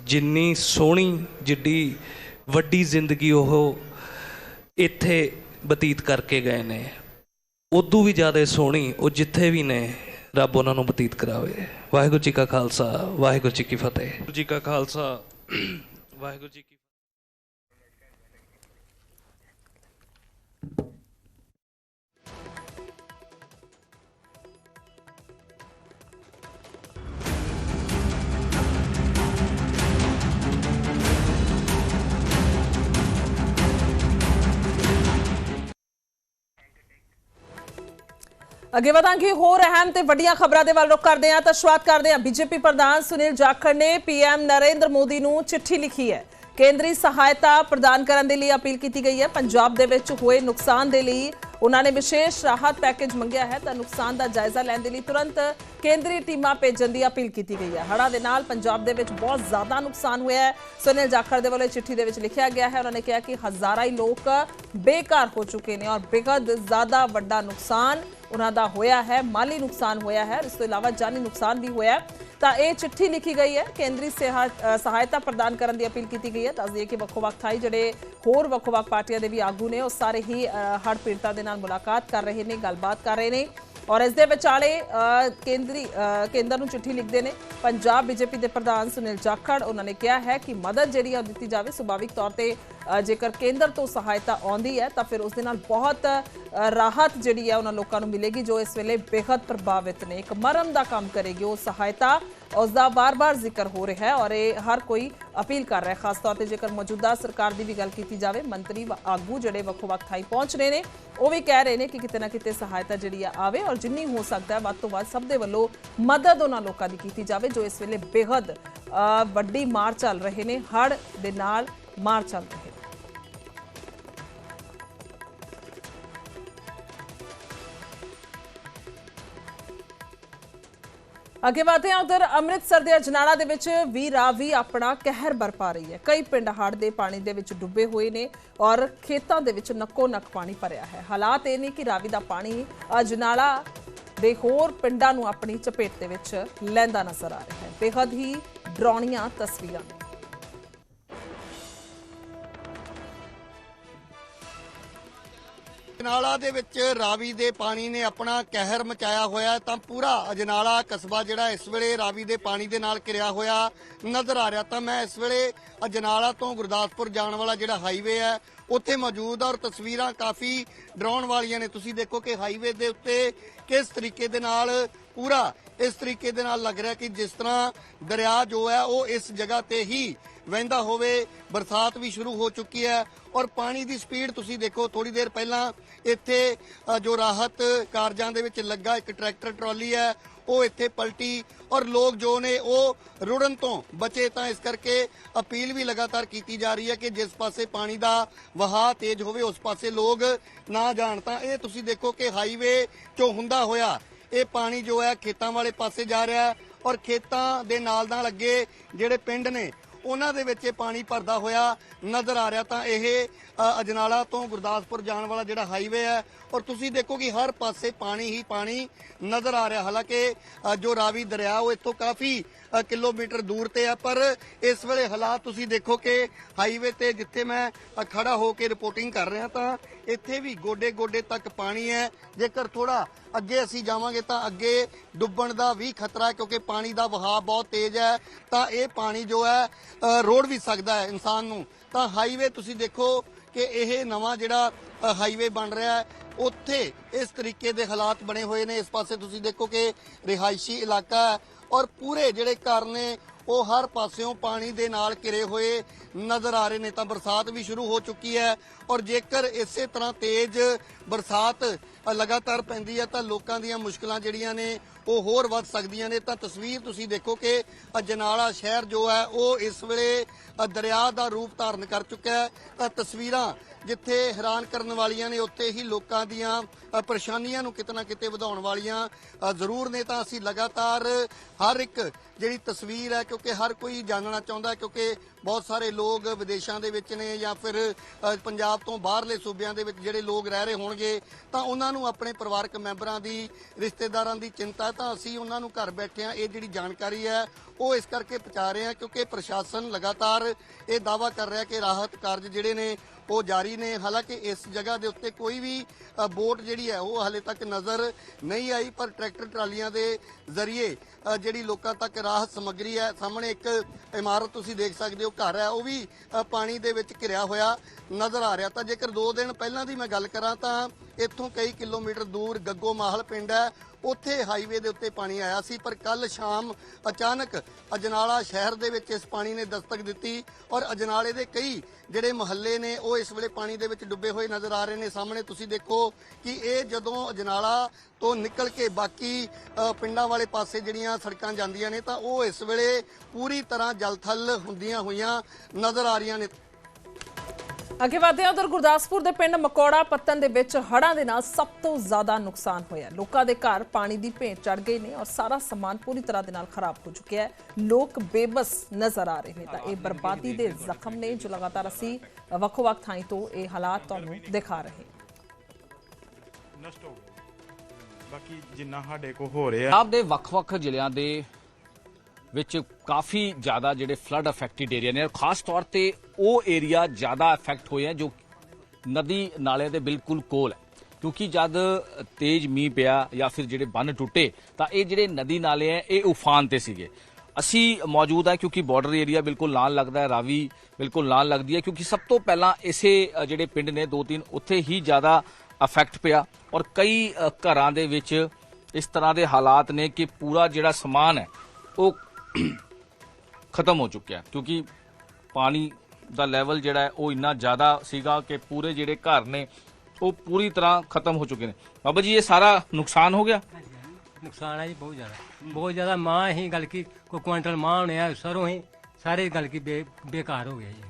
ਜਿੰਨੀ ਸੋਹਣੀ, ਜਿੱਡੀ ਵੱਡੀ ਜ਼ਿੰਦਗੀ ਉਹ ਇੱਥੇ ਬਤੀਤ ਕਰਕੇ ਗਏ ਨੇ। ਉਦੋਂ ਵੀ ਜ਼ਿਆਦਾ ਸੋਹਣੀ, ਉਹ ਜਿੱਥੇ ਵੀ ਨੇ, ਰੱਬ ਉਹਨਾਂ ਨੂੰ ਬਤੀਤ ਕਰਾਵੇ। ਵਾਹਿਗੁਰੂ ਜੀ ਕਾ ਖਾਲਸਾ, ਵਾਹਿਗੁਰੂ ਜੀ ਕੀ ਫਤਿਹ। ਜੀ ਕਾ ਖਾਲਸਾ, ਵਾਹਿਗੁਰੂ ਜੀ ਅੱਗੇ ਵਧਾਂਗੇ, ਹੋਰ ਅਹਿਮ ਤੇ ਵੱਡੀਆਂ ਖਬਰਾਂ ਦੇ ਵੱਲ ਰੁਖ ਕਰਦੇ ਹਾਂ, ਤਾਂ ਸ਼ੁਰੂਆਤ ਕਰਦੇ ਹਾਂ। ਬੀਜੇਪੀ ਪ੍ਰਧਾਨ ਸੁਨੀਲ ਜਾਖੜ ਨੇ ਪੀਐਮ ਨਰਿੰਦਰ ਮੋਦੀ ਨੂੰ ਚਿੱਠੀ ਲਿਖੀ ਹੈ। ਕੇਂਦਰੀ ਸਹਾਇਤਾ ਪ੍ਰਦਾਨ ਕਰਨ ਦੇ ਲਈ ਅਪੀਲ ਕੀਤੀ ਗਈ ਹੈ। ਪੰਜਾਬ ਦੇ ਵਿੱਚ ਹੋਏ ਨੁਕਸਾਨ ਦੇ ਲਈ ਉਹਨਾਂ ਨੇ ਵਿਸ਼ੇਸ਼ ਰਾਹਤ ਪੈਕੇਜ ਮੰਗਿਆ ਹੈ, ਤਾਂ ਨੁਕਸਾਨ ਦਾ ਜਾਇਜ਼ਾ ਲੈਣ ਦੇ ਲਈ ਤੁਰੰਤ ਕੇਂਦਰੀ ਟੀਮਾਂ ਭੇਜਣ ਦੀ ਅਪੀਲ ਕੀਤੀ ਗਈ ਹੈ। ਹੜ੍ਹਾਂ ਦੇ ਨਾਲ ਪੰਜਾਬ ਦੇ ਵਿੱਚ ਬਹੁਤ ਜ਼ਿਆਦਾ ਨੁਕਸਾਨ ਹੋਇਆ ਹੈ। ਸੁਨੀਲ ਜਾਖੜ ਦੇ ਵੱਲੋਂ ਇਹ ਚਿੱਠੀ ਦੇ ਵਿੱਚ ਲਿਖਿਆ ਗਿਆ ਹੈ। ਉਹਨਾਂ ਨੇ ਕਿਹਾ ਕਿ ਹਜ਼ਾਰਾਂ ਹੀ ਲੋਕ ਬੇਕਾਰ ਹੋ ਚੁੱਕੇ ਨੇ ਔਰ ਬੇਹੱਦ ਜ਼ਿਆਦਾ ਵੱਡਾ ਨੁਕਸਾਨ ਉਹਨਾਂ ਦਾ ਹੋਇਆ ਹੈ, ਮਾਲੀ ਨੁਕਸਾਨ ਹੋਇਆ ਹੈ ਇਸ ਤੋਂ ਇਲਾਵਾ ਜਾਨੀ ਨੁਕਸਾਨ ਵੀ ਹੋਇਆ ਤਾਂ ਇਹ ਚਿੱਠੀ ਲਿਖੀ ਗਈ ਹੈ। ਕੇਂਦਰੀ ਸਿਹਾ- ਸਹਾਇਤਾ ਪ੍ਰਦਾਨ ਕਰਨ ਦੀ ਅਪੀਲ ਕੀਤੀ ਗਈ ਹੈ। ਦੱਸ ਦਈਏ ਕਿ ਵੱਖੋ-ਵੱਖ ਥਾਈ ਜਿਹੜੇ ਹੋਰ ਵੱਖੋ-ਵੱਖ ਪਾਰਟੀਆਂ ਦੇ ਵੀ ਆਗੂ ਨੇ ਉਹ ਸਾਰੇ ਹੀ ਹੜ ਪੀੜਤਾਂ ਦੇ ਨਾਲ ਮੁਲਾਕਾਤ ਕਰ ਰਹੇ ਨੇ, ਗੱਲਬਾਤ ਕਰ ਰਹੇ ਨੇ। ਔਰ ਇਸ ਦੇ ਵਿਚਾਲੇ ਕੇਂਦਰੀ ਕੇਂਦਰ ਨੂੰ ਚਿੱਠੀ ਲਿਖਦੇ ਨੇ, ਪੰਜਾਬ ਬੀਜੇਪੀ ਦੇ ਪ੍ਰਧਾਨ ਸੁਨੀਲ ਜਾਖੜ। ਉਹਨਾਂ ਨੇ ਕਿਹਾ ਹੈ ਕਿ ਮਦਦ ਜਿਹੜੀ ਆ ਉਹ ਦਿੱਤੀ ਜਾਵੇ ਸੁਭਾਵਿਕ ਤੌਰ ਤੇ ਜੇਕਰ ਕੇਂਦਰ ਤੋਂ ਸਹਾਇਤਾ ਆਉਂਦੀ ਹੈ, ਤਾਂ ਫਿਰ ਉਸ ਦੇ ਨਾਲ ਬਹੁਤ ਰਾਹਤ ਜਿਹੜੀ ਹੈ ਉਹਨਾਂ ਲੋਕਾਂ ਨੂੰ ਮਿਲੇਗੀ, ਜੋ ਇਸ ਵੇਲੇ ਬੇहद ਪ੍ਰਭਾਵਿਤ ਨੇ। ਇੱਕ ਮਰਮ ਦਾ ਕੰਮ ਕਰੇਗੀ ਉਹ ਸਹਾਇਤਾ। ਉਸ ਦਾ ਬਾਰ-ਬਾਰ ਜ਼ਿਕਰ ਹੋ ਰਿਹਾ ਹੈ ਔਰ ਇਹ ਹਰ ਕੋਈ ਅਪੀਲ ਕਰ ਰਿਹਾ ਖਾਸ ਤੌਰ ਤੇ ਜੇਕਰ ਮੌਜੂਦਾ ਸਰਕਾਰ ਦੀ ਵੀ ਗੱਲ ਕੀਤੀ ਜਾਵੇ, ਮੰਤਰੀ ਆਗੂ ਜਿਹੜੇ ਵੱਖ-ਵੱਖ ਥਾਈ ਪਹੁੰਚ ਰਹੇ ਨੇ, ਉਹ ਵੀ ਕਹਿ ਰਹੇ ਨੇ ਕਿ ਕਿਤੇ ਨਾ ਕਿਤੇ ਸਹਾਇਤਾ ਜਿਹੜੀ ਆਵੇ ਔਰ ਜਿੰਨੀ ਹੋ ਸਕਦਾ ਹੈ, ਵੱਧ ਤੋਂ ਵੱਧ ਸਭ ਦੇ ਵੱਲੋਂ ਮਦਦ ਉਹਨਾਂ ਲੋਕਾਂ ਦੀ ਕੀਤੀ ਜਾਵੇ, ਜੋ ਇਸ ਵੇਲੇ ਬੇहद ਵੱਡੀ ਮਾਰ ਚੱਲ ਰਹੇ ਨੇ ਹੜ ਦੇ ਨਾਲ ਮਾਰ ਚੱਲ ਰਹੇ ਅੱਗੇ ਵਧਦੇ ਹਾਂ, ਉਧਰ ਅੰਮ੍ਰਿਤਸਰ ਦੇ ਅਜਨਾਲਾ ਦੇ ਵਿੱਚ ਵੀ ਰਾਵੀ ਆਪਣਾ ਕਹਿਰ ਬਰਪਾ ਰਹੀ ਹੈ। ਕਈ ਪਿੰਡ ਹੜ੍ਹ ਦੇ ਪਾਣੀ ਦੇ ਵਿੱਚ ਡੁੱਬੇ ਹੋਏ ਨੇ ਔਰ ਖੇਤਾਂ ਦੇ ਵਿੱਚ ਨੱਕੋ ਨੱਕ ਪਾਣੀ ਭਰਿਆ ਹੈ। ਹਾਲਾਤ ਇਹ ਨੇ ਕਿ ਰਾਵੀ ਦਾ ਪਾਣੀ ਅਜਨਾਲਾ ਦੇ ਹੋਰ ਪਿੰਡਾਂ ਨੂੰ ਆਪਣੀ ਚਪੇਟ ਦੇ ਵਿੱਚ ਲੈਂਦਾ ਨਜ਼ਰ ਆ ਰਿਹਾ ਹੈ। ਬੇहद ਹੀ ਡਰਾਉਣੀਆਂ ਤਸਵੀਰਾਂ ਅਜਨਾਲਾ ਦੇ ਵਿੱਚ ਰਾਵੀ ਦੇ ਪਾਣੀ ਨੇ ਆਪਣਾ ਕਹਿਰ ਮਚਾਇਆ ਹੋਇਆ ਤਾਂ ਪੂਰਾ ਅਜਨਾਲਾ ਕਸਬਾ ਜਿਹੜਾ ਇਸ ਵੇਲੇ ਰਾਵੀ ਦੇ ਪਾਣੀ ਦੇ ਨਾਲ ਘਿਰਿਆ ਹੋਇਆ ਨਜ਼ਰ ਆ ਰਿਹਾ। ਤਾਂ ਮੈਂ ਇਸ ਵੇਲੇ ਅਜਨਾਲਾ ਤੋਂ ਗੁਰਦਾਸਪੁਰ ਜਾਣ ਵਾਲਾ ਜਿਹੜਾ ਹਾਈਵੇ ਹੈ, ਉੱਥੇ ਮੌਜੂਦ ਆ ਔਰ ਤਸਵੀਰਾਂ ਕਾਫੀ ਡਰਾਉਣ ਵਾਲੀਆਂ ਨੇ। ਤੁਸੀਂ ਦੇਖੋ ਕਿ ਹਾਈਵੇ ਦੇ ਉੱਤੇ ਕਿਸ ਤਰੀਕੇ ਦੇ ਨਾਲ ਪੂਰਾ ਇਸ ਤਰੀਕੇ ਦੇ ਨਾਲ ਲੱਗ ਰਿਹਾ ਕਿ ਜਿਸ ਤਰ੍ਹਾਂ ਦਰਿਆ ਜੋ ਹੈ, ਉਹ ਇਸ ਜਗ੍ਹਾ ਤੇ ਹੀ ਵਹਿੰਦਾ ਹੋਵੇ, ਬਰਸਾਤ ਵੀ ਸ਼ੁਰੂ ਹੋ ਚੁੱਕੀ ਹੈ ਔਰ ਪਾਣੀ ਦੀ ਸਪੀਡ ਤੁਸੀਂ ਦੇਖੋ ਥੋੜੀ ਦੇਰ ਪਹਿਲਾਂ ਇੱਥੇ ਜੋ ਰਾਹਤ ਕਾਰਜਾਂ ਦੇ ਵਿੱਚ ਲੱਗਾ, ਇੱਕ ਟਰੈਕਟਰ ਟਰਾਲੀ ਹੈ, ਉਹ ਇੱਥੇ ਪਲਟੀ ਔਰ ਲੋਕ ਜੋ ਨੇ ਉਹ ਰੁੜਨ ਤੋਂ ਬਚੇ ਤਾਂ ਇਸ ਕਰਕੇ ਅਪੀਲ ਵੀ ਲਗਾਤਾਰ ਕੀਤੀ ਜਾ ਰਹੀ ਹੈ ਕਿ ਜਿਸ ਪਾਸੇ ਪਾਣੀ ਦਾ ਵਹਾਅ ਤੇਜ਼ ਹੋਵੇ, ਉਸ ਪਾਸੇ ਲੋਕ ਨਾ ਜਾਣ। ਤਾਂ ਇਹ ਤੁਸੀਂ ਦੇਖੋ ਕਿ ਹਾਈਵੇ ਚੋਂ ਹੁੰਦਾ ਹੋਇਆ, ਇਹ ਪਾਣੀ ਜੋ ਹੈ, ਖੇਤਾਂ ਵਾਲੇ ਪਾਸੇ ਜਾ ਰਿਹਾ ਔਰ ਖੇਤਾਂ ਦੇ ਨਾਲ ਨਾਲ ਅੱਗੇ ਜਿਹੜੇ ਪਿੰਡ ਨੇ ਉਹਨਾਂ ਦੇ ਵਿੱਚ ਇਹ ਪਾਣੀ ਭਰਦਾ ਹੋਇਆ ਨਜ਼ਰ ਆ ਰਿਹਾ ਤਾਂ ਇਹ ਅ, ਅਜਨਾਲਾ ਤੋਂ ਗੁਰਦਾਸਪੁਰ ਜਾਣ ਵਾਲਾ ਜਿਹੜਾ ਹਾਈਵੇ ਹੈ ਔਰ ਤੁਸੀਂ ਦੇਖੋ ਕਿ ਹਰ ਪਾਸੇ ਪਾਣੀ ਹੀ ਪਾਣੀ ਨਜ਼ਰ ਆ ਰਿਹਾ। ਹਾਲਾਂਕਿ ਅ, ਜੋ ਰਾਵੀ ਦਰਿਆ ਉਹ ਇੱਥੋਂ ਕਾਫੀ ਕਿਲੋਮੀਟਰ ਦੂਰ ਤੇ ਹੈ ਪਰ ਇਸ ਵੇਲੇ ਹਾਲਾਤ ਤੁਸੀਂ ਦੇਖੋ ਕਿ ਹਾਈਵੇ ਤੇ ਜਿੱਥੇ ਮੈਂ ਅ, ਖੜਾ ਹੋ ਕੇ ਰਿਪੋਰਟਿੰਗ ਕਰ ਰਿਹਾ ਤਾਂ ਇੱਥੇ ਵੀ ਗੋਡੇ ਗੋਡੇ ਤੱਕ ਪਾਣੀ ਹੈ। ਜੇਕਰ ਥੋੜਾ ਅੱਗੇ ਅਸੀਂ ਜਾਵਾਂਗੇ ਤਾਂ ਅੱਗੇ ਡੁੱਬਣ ਦਾ ਵੀ ਖਤਰਾ ਹੈ ਕਿਉਂਕਿ ਪਾਣੀ ਦਾ ਵਹਾਅ ਬਹੁਤ ਤੇਜ਼ ਹੈ। ਤਾਂ ਇਹ ਪਾਣੀ ਜੋ ਹੈ ਰੋੜ ਵੀ ਸਕਦਾ ਹੈ ਇਨਸਾਨ ਨੂੰ। ਤਾਂ ਹਾਈਵੇ ਤੁਸੀਂ ਦੇਖੋ ਕਿ ਇਹ ਨਵਾਂ ਜਿਹੜਾ ਹਾਈਵੇ ਬਣ ਰਿਹਾ ਹੈ ਉੱਥੇ ਇਸ ਤਰੀਕੇ ਦੇ ਹਾਲਾਤ ਬਣੇ ਹੋਏ ਨੇ। ਇਸ ਪਾਸੇ ਤੁਸੀਂ ਦੇਖੋ ਕਿ ਰਿਹਾਇਸ਼ੀ ਇਲਾਕਾ ਔਰ ਪੂਰੇ ਜਿਹੜੇ ਘਰ ਨੇ, ਉਹ ਹਰ ਪਾਸਿਓਂ ਪਾਣੀ ਦੇ ਨਾਲ ਘਿਰੇ ਹੋਏ ਨਜ਼ਰ ਆ ਰਹੇ ਨੇ। ਤਾਂ ਬਰਸਾਤ ਵੀ ਸ਼ੁਰੂ ਹੋ ਚੁੱਕੀ ਹੈ ਔਰ ਜੇਕਰ ਇਸੇ ਤਰ੍ਹਾਂ ਤੇਜ਼ ਬਰਸਾਤ ਲਗਾਤਾਰ ਪੈਂਦੀ ਹੈ ਤਾਂ ਲੋਕਾਂ ਦੀਆਂ ਮੁਸ਼ਕਲਾਂ ਜਿਹੜੀਆਂ ਨੇ, ਉਹ ਹੋਰ ਵੱਧ ਸਕਦੀਆਂ ਨੇ। ਤਾਂ ਤਸਵੀਰ ਤੁਸੀਂ ਦੇਖੋ ਕਿ ਜਨਾਲਾ ਸ਼ਹਿਰ ਜੋ ਹੈ, ਉਹ ਇਸ ਵੇਲੇ ਦਰਿਆ ਦਾ ਰੂਪ ਧਾਰਨ ਕਰ ਚੁੱਕਾ ਹੈ। ਤਾਂ ਤਸਵੀਰਾਂ ਜਿੱਥੇ ਹੈਰਾਨ ਕਰਨ ਵਾਲੀਆਂ ਨੇ, ਉੱਥੇ ਹੀ ਲੋਕਾਂ ਦੀਆਂ ਪਰੇਸ਼ਾਨੀਆਂ ਨੂੰ ਕਿਤੇ ਨਾ ਕਿਤੇ ਵਧਾਉਣ ਵਾਲੀਆਂ ਜ਼ਰੂਰ ਨੇ ਤਾਂ ਅਸੀਂ ਲਗਾਤਾਰ ਹਰ ਇੱਕ ਜਿਹੜੀ ਤਸਵੀਰ ਹੈ, ਕਿਉਂਕਿ ਹਰ ਕੋਈ ਜਾਣਨਾ ਚਾਹੁੰਦਾ ਕਿਉਂਕਿ ਬਹੁਤ ਸਾਰੇ ਲੋਕ ਵਿਦੇਸ਼ਾਂ ਦੇ ਵਿੱਚ ਨੇ ਜਾਂ ਫਿਰ ਪੰਜਾਬ ਤੋਂ ਬਾਹਰਲੇ ਸੂਬਿਆਂ ਦੇ ਵਿੱਚ ਜਿਹੜੇ ਲੋਕ ਰਹਿ ਰਹੇ ਹੋਣਗੇ, ਤਾਂ ਉਹਨਾਂ ਨੂੰ ਆਪਣੇ ਪਰਿਵਾਰਕ ਮੈਂਬਰਾਂ ਦੀ, ਰਿਸ਼ਤੇਦਾਰਾਂ ਦੀ ਚਿੰਤਾ ਤਾਂ ਅਸੀਂ ਉਹਨਾਂ ਨੂੰ ਘਰ ਬੈਠਿਆਂ ਇਹ ਜਿਹੜੀ ਜਾਣਕਾਰੀ ਹੈ, ਉਹ ਇਸ ਕਰਕੇ ਪਹੁੰਚਾ ਰਹੇ ਹਾਂ, ਕਿਉਂਕਿ ਪ੍ਰਸ਼ਾਸਨ ਲਗਾਤਾਰ ਇਹ ਦਾਵਾ ਕਰ ਰਿਹਾ ਕਿ ਰਾਹਤ ਕਾਰਜ ਜਿਹੜੇ ਨੇ, ਉਹ ਜਾਰੀ ਨੇ। ਹਾਲਾਂਕਿ ਇਸ ਜਗ੍ਹਾ ਦੇ ਉੱਤੇ ਕੋਈ ਵੀ ਬੋਟ ਜਿਹੜੀ ਹੈ, ਉਹ ਹਲੇ ਤੱਕ ਨਜ਼ਰ ਨਹੀਂ ਆਈ, ਪਰ ਟਰੈਕਟਰ ਟਰਾਲੀਆਂ ਦੇ ਜ਼ਰੀਏ ਜਿਹੜੀ ਲੋਕਾਂ ਤੱਕ ਰਾਹਤ ਸਮੱਗਰੀ ਹੈ, ਸਾਹਮਣੇ ਇੱਕ ਇਮਾਰਤ ਤੁਸੀਂ ਦੇਖ ਸਕਦੇ ਹੋ, ਘਰ ਹੈ, ਉਹ ਵੀ ਪਾਣੀ ਦੇ ਵਿੱਚ ਘਿਰਿਆ ਹੋਇਆ ਨਜ਼ਰ ਆ ਰਿਹਾ। ਤਾਂ ਜੇਕਰ 2 ਦਿਨ ਪਹਿਲਾਂ ਦੀ ਮੈਂ ਗੱਲ ਕਰਾਂ, ਤਾਂ ਇੱਥੋਂ ਕਈ ਕਿਲੋਮੀਟਰ ਦੂਰ ਗੱਗੋ ਮਾਹਲ ਪਿੰਡ ਹੈ ਉੱਥੇ ਹਾਈਵੇ ਦੇ ਉੱਤੇ ਪਾਣੀ ਆਇਆ ਸੀ, ਪਰ ਕੱਲ ਸ਼ਾਮ ਅਚਾਨਕ ਅਜਨਾਲਾ ਸ਼ਹਿਰ ਦੇ ਵਿੱਚ ਇਸ ਪਾਣੀ ਨੇ ਦਸਤਕ ਦਿੱਤੀ ਔਰ ਅਜਨਾਲੇ ਦੇ ਕਈ ਜਿਹੜੇ ਮੁਹੱਲੇ ਨੇ, ਉਹ ਇਸ ਵੇਲੇ ਪਾਣੀ ਦੇ ਵਿੱਚ ਡੁੱਬੇ ਹੋਏ ਨਜ਼ਰ ਆ ਰਹੇ ਨੇ। ਸਾਹਮਣੇ ਤੁਸੀਂ ਦੇਖੋ ਕਿ ਇਹ ਜਦੋਂ ਅਜਨਾਲਾ ਤੋਂ ਨਿਕਲ ਕੇ ਬਾਕੀ ਪਿੰਡਾਂ ਵਾਲੇ ਪਾਸੇ ਜਿਹੜੀਆਂ ਸੜਕਾਂ ਜਾਂਦੀਆਂ ਨੇ, ਤਾਂ ਉਹ ਇਸ ਵੇਲੇ ਪੂਰੀ ਤਰ੍ਹਾਂ ਜਲਥਲ ਹੁੰਦੀਆਂ ਹੋਈਆਂ ਨਜ਼ਰ ਆ ਰਹੀਆਂ ਨੇ। ਅੱਗੇ ਵਧਦੇ ਹਾਂ ਉਧਰ ਗੁਰਦਾਸਪੁਰ ਦੇ ਪਿੰਡ ਮਕੌੜਾ ਪੱਤਨ ਦੇ ਵਿੱਚ ਹੜ੍ਹਾਂ ਦੇ ਨਾਲ ਸਭ ਤੋਂ ਜ਼ਿਆਦਾ ਨੁਕਸਾਨ ਹੋਇਆ। ਲੋਕਾਂ ਦੇ ਘਰ ਪਾਣੀ ਦੀ ਭੇਂਟ ਚੜ ਗਈ ਨੇ ਔਰ ਸਾਰਾ ਸਮਾਨ ਪੂਰੀ ਤਰ੍ਹਾਂ ਦੇ ਨਾਲ ਖਰਾਬ ਹੋ ਚੁੱਕਿਆ ਹੈ। ਲੋਕ ਬੇਬਸ ਨਜ਼ਰ ਆ ਰਹੇ ਨੇ। ਤਾਂ ਇਹ ਬਰਬਾਦੀ ਦੇ ਜ਼ਖਮ ਨੇ ਜੋ ਲਗਾਤਾਰ ਅਸੀਂ ਵੱਖੋ-ਵੱਖ ਥਾਈਂ ਤੋਂ ਇਹ ਹਾਲਾਤ ਤੁਹਾਨੂੰ ਦਿਖਾ ਰਹੇ ਹਾਂ। ਨਸ਼ਟ ਹੋ ਗਏ। ਬਾਕੀ ਜਿੰਨਾ ਸਾਡੇ ਕੋ ਹੋ ਰਿਹਾ ਪੰਜਾਬ ਦੇ ਵੱਖ-ਵੱਖ ਜ਼ਿਲ੍ਹਿਆਂ ਦੇ ਵਿੱਚ ਕਾਫੀ ਜ਼ਿਆਦਾ ਜਿਹੜੇ ਫਲੱਡ ਅਫੈਕਟਡ ਏਰੀਆ ਨੇ ਔਰ ਖਾਸ ਤੌਰ ਤੇ ਉਹ ਏਰੀਆ ਜ਼ਿਆਦਾ ਅਫੈਕਟ ਹੋਏ ਆ ਜੋ ਨਦੀ ਨਾਲੇ ਦੇ ਬਿਲਕੁਲ ਕੋਲ ਹੈ। ਕਿਉਂਕਿ ਜਦ ਤੇਜ਼ ਮੀਂਹ ਪਿਆ ਜਾਂ ਫਿਰ ਜਿਹੜੇ ਬੰਨ ਟੁੱਟੇ, ਤਾਂ ਇਹ ਜਿਹੜੇ ਨਦੀ ਨਾਲੇ ਆ ਇਹ ਉਫਾਨ ਤੇ ਸੀਗੇ। ਅਸੀਂ ਮੌਜੂਦ ਹਾਂ ਕਿਉਂਕਿ ਬਾਰਡਰ ਏਰੀਆ ਬਿਲਕੁਲ ਨਾਲ ਲੱਗਦਾ ਹੈ, ਰਾਵੀ ਬਿਲਕੁਲ ਨਾਲ ਲੱਗਦੀ ਹੈ, ਕਿਉਂਕਿ ਸਭ ਤੋਂ ਪਹਿਲਾਂ ਇਸੇ ਜਿਹੜੇ ਪਿੰਡ ਨੇ ਦੋ ਤਿੰਨ ਉੱਥੇ ਹੀ ਜ਼ਿਆਦਾ ਅਫੈਕਟ ਪਿਆ। ਔਰ ਕਈ ਘਰਾਂ ਦੇ ਵਿੱਚ ਇਸ ਤਰ੍ਹਾਂ ਦੇ ਹਾਲਾਤ ਨੇ ਕਿ ਪੂਰਾ ਜਿਹੜਾ ਸਮਾਨ ਹੈ, ਉਹ ਖਤਮ ਹੋ ਚੁੱਕਿਆ ਕਿਉਂਕਿ ਪਾਣੀ ਦਾ ਲੈਵਲ ਜਿਹੜਾ ਹੈ ਉਹ ਇੰਨਾ ਜ਼ਿਆਦਾ ਸੀਗਾ ਕਿ ਪੂਰੇ ਜਿਹੜੇ ਘਰ ਨੇ, ਉਹ ਪੂਰੀ ਤਰ੍ਹਾਂ ਖਤਮ ਹੋ ਚੁੱਕੇ ਨੇ। ਬਾਬਾ ਜੀ, ਇਹ ਸਾਰਾ ਨੁਕਸਾਨ ਹੋ ਗਿਆ? ਨੁਕਸਾਨ ਹੈ ਜੀ ਬਹੁਤ ਜ਼ਿਆਦਾ। ਬਹੁਤ ਜ਼ਿਆਦਾ ਮਾਂ ਹੀ ਗੱਲ ਕੀ ਕੋਈ ਕੁਆਂਟਲ ਮਾਂ ਹੋਣੇ ਆ, ਸਰੋਂ ਹੀ ਸਾਰੇ ਗੱਲ ਕੀ ਬੇ- ਬੇਕਾਰ ਹੋ ਗਿਆ ਜੀ।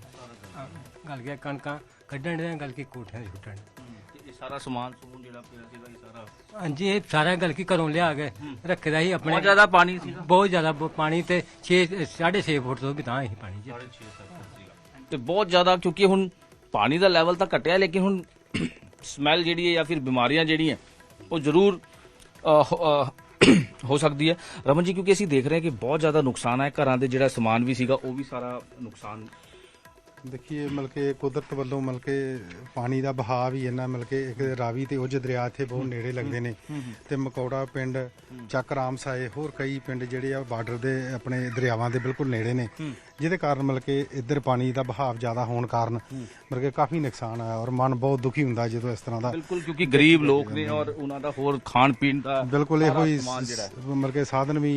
ਗੱਲ ਕੀ ਕਣਕਾਂ ਕੱਢਣ ਦੇ ਗੱਲ ਕੀ ਕੋਠਿਆਂ ਦੇ ਛੁੱਟਣ ਸਾਰਾ ਸਮਾਨ ਸਮੂਨ ਜਿਹੜਾ ਪਿਆ ਸੀਗਾ ਇਹ ਸਾਰਾ। ਹਾਂਜੀ ਇਹ ਸਾਰਾ ਗੱਲ ਕੀ ਘਰੋਂ ਲਿਆ ਕੇ ਰੱਖਦਾ ਹੀ ਆਪਣੇ। ਬਹੁਤ ਜ਼ਿਆਦਾ ਪਾਣੀ ਸੀਗਾ। ਬਹੁਤ ਜ਼ਿਆਦਾ ਬ- ਪਾਣੀ ਤੇ 6 6.5 ਫੁੱਟ ਤੋਂ ਵੀ ਤਾਂ ਹੀ ਪਾਣੀ ਜੀ ਤੇ ਬਹੁਤ ਜ਼ਿਆਦਾ ਕਿਉਂਕਿ ਹੁਣ ਪਾਣੀ ਦਾ ਲੈਵਲ ਤਾਂ ਘਟਿਆ ਲੇਕਿਨ ਹੁਣ ਸਮੈਲ ਜਿਹੜੀ ਹੈ ਜਾਂ ਫਿਰ ਬਿਮਾਰੀਆਂ ਜਿਹੜੀਆਂ ਉਹ ਜ਼ਰੂਰ ਅ, ਹੋ- ਅ, ਹੋ ਸਕਦੀ ਹੈ। ਰਮਨ ਜੀ ਕਿਉਂਕਿ ਅਸੀਂ ਦੇਖ ਰਹੇ ਹਾਂ ਕਿ ਬਹੁਤ ਜ਼ਿਆਦਾ ਨੁਕਸਾਨ ਹੈ ਘਰਾਂ ਦੇ ਜਿਹੜਾ ਸਮਾਨ ਵੀ ਸੀਗਾ ਉਹ ਵੀ ਸਾਰਾ ਨੁਕਸਾਨ ਦੇਖੀਏ ਮਤਲਬ ਕਿ ਕੁਦਰਤ ਵੱਲੋਂ ਮਤਲਬ ਕਿ ਪਾਣੀ ਦਾ ਬਹਾਅ ਵੀ ਇੰਨਾ ਮਤਲਬ ਕਿ ਇੱਕ ਰਾਵੀ ਤੇ ਉਜ ਦਰਿਆ ਇੱਥੇ ਬਹੁਤ ਨੇੜੇ ਲੱਗਦੇ ਨੇ ਤੇ ਮਕੌੜਾ ਪਿੰਡ ਚੱਕ ਰਾਮ ਸਾਏ ਹੋਰ ਕਈ ਪਿੰਡ ਜਿਹੜੇ ਆ ਬਾਰਡਰ ਦੇ ਆਪਣੇ ਦਰਿਆਵਾਂ ਦੇ ਬਿਲਕੁਲ ਨੇੜੇ ਨੇ। ਜਿਹਦੇ ਕਾਰਨ ਮਤਲਬ ਕਿ ਇੱਧਰ ਪਾਣੀ ਦਾ ਬਹਾਅ ਜ਼ਿਆਦਾ ਹੋਣ ਕਾਰਨ ਮਤਲਬ ਕਿ ਕਾਫੀ ਨੁਕਸਾਨ ਆਇਆ ਔਰ ਮਨ ਬਹੁਤ ਦੁਖੀ ਹੁੰਦਾ ਜਦੋਂ ਇਸ ਤਰ੍ਹਾਂ ਦਾ ਬਿਲਕੁਲ ਕਿਉਂਕਿ ਗਰੀਬ ਲੋਕ ਨੇ ਔਰ ਉਹਨਾਂ ਦਾ ਹੋਰ ਖਾਣ ਪੀਣ ਦਾ ਬਿਲਕੁਲ ਇਹੋ ਹੀ ਸਮਾਨ ਜਿਹੜਾ ਹੈ। ਮਤਲਬ ਕਿ ਸਾਧਨ ਵੀ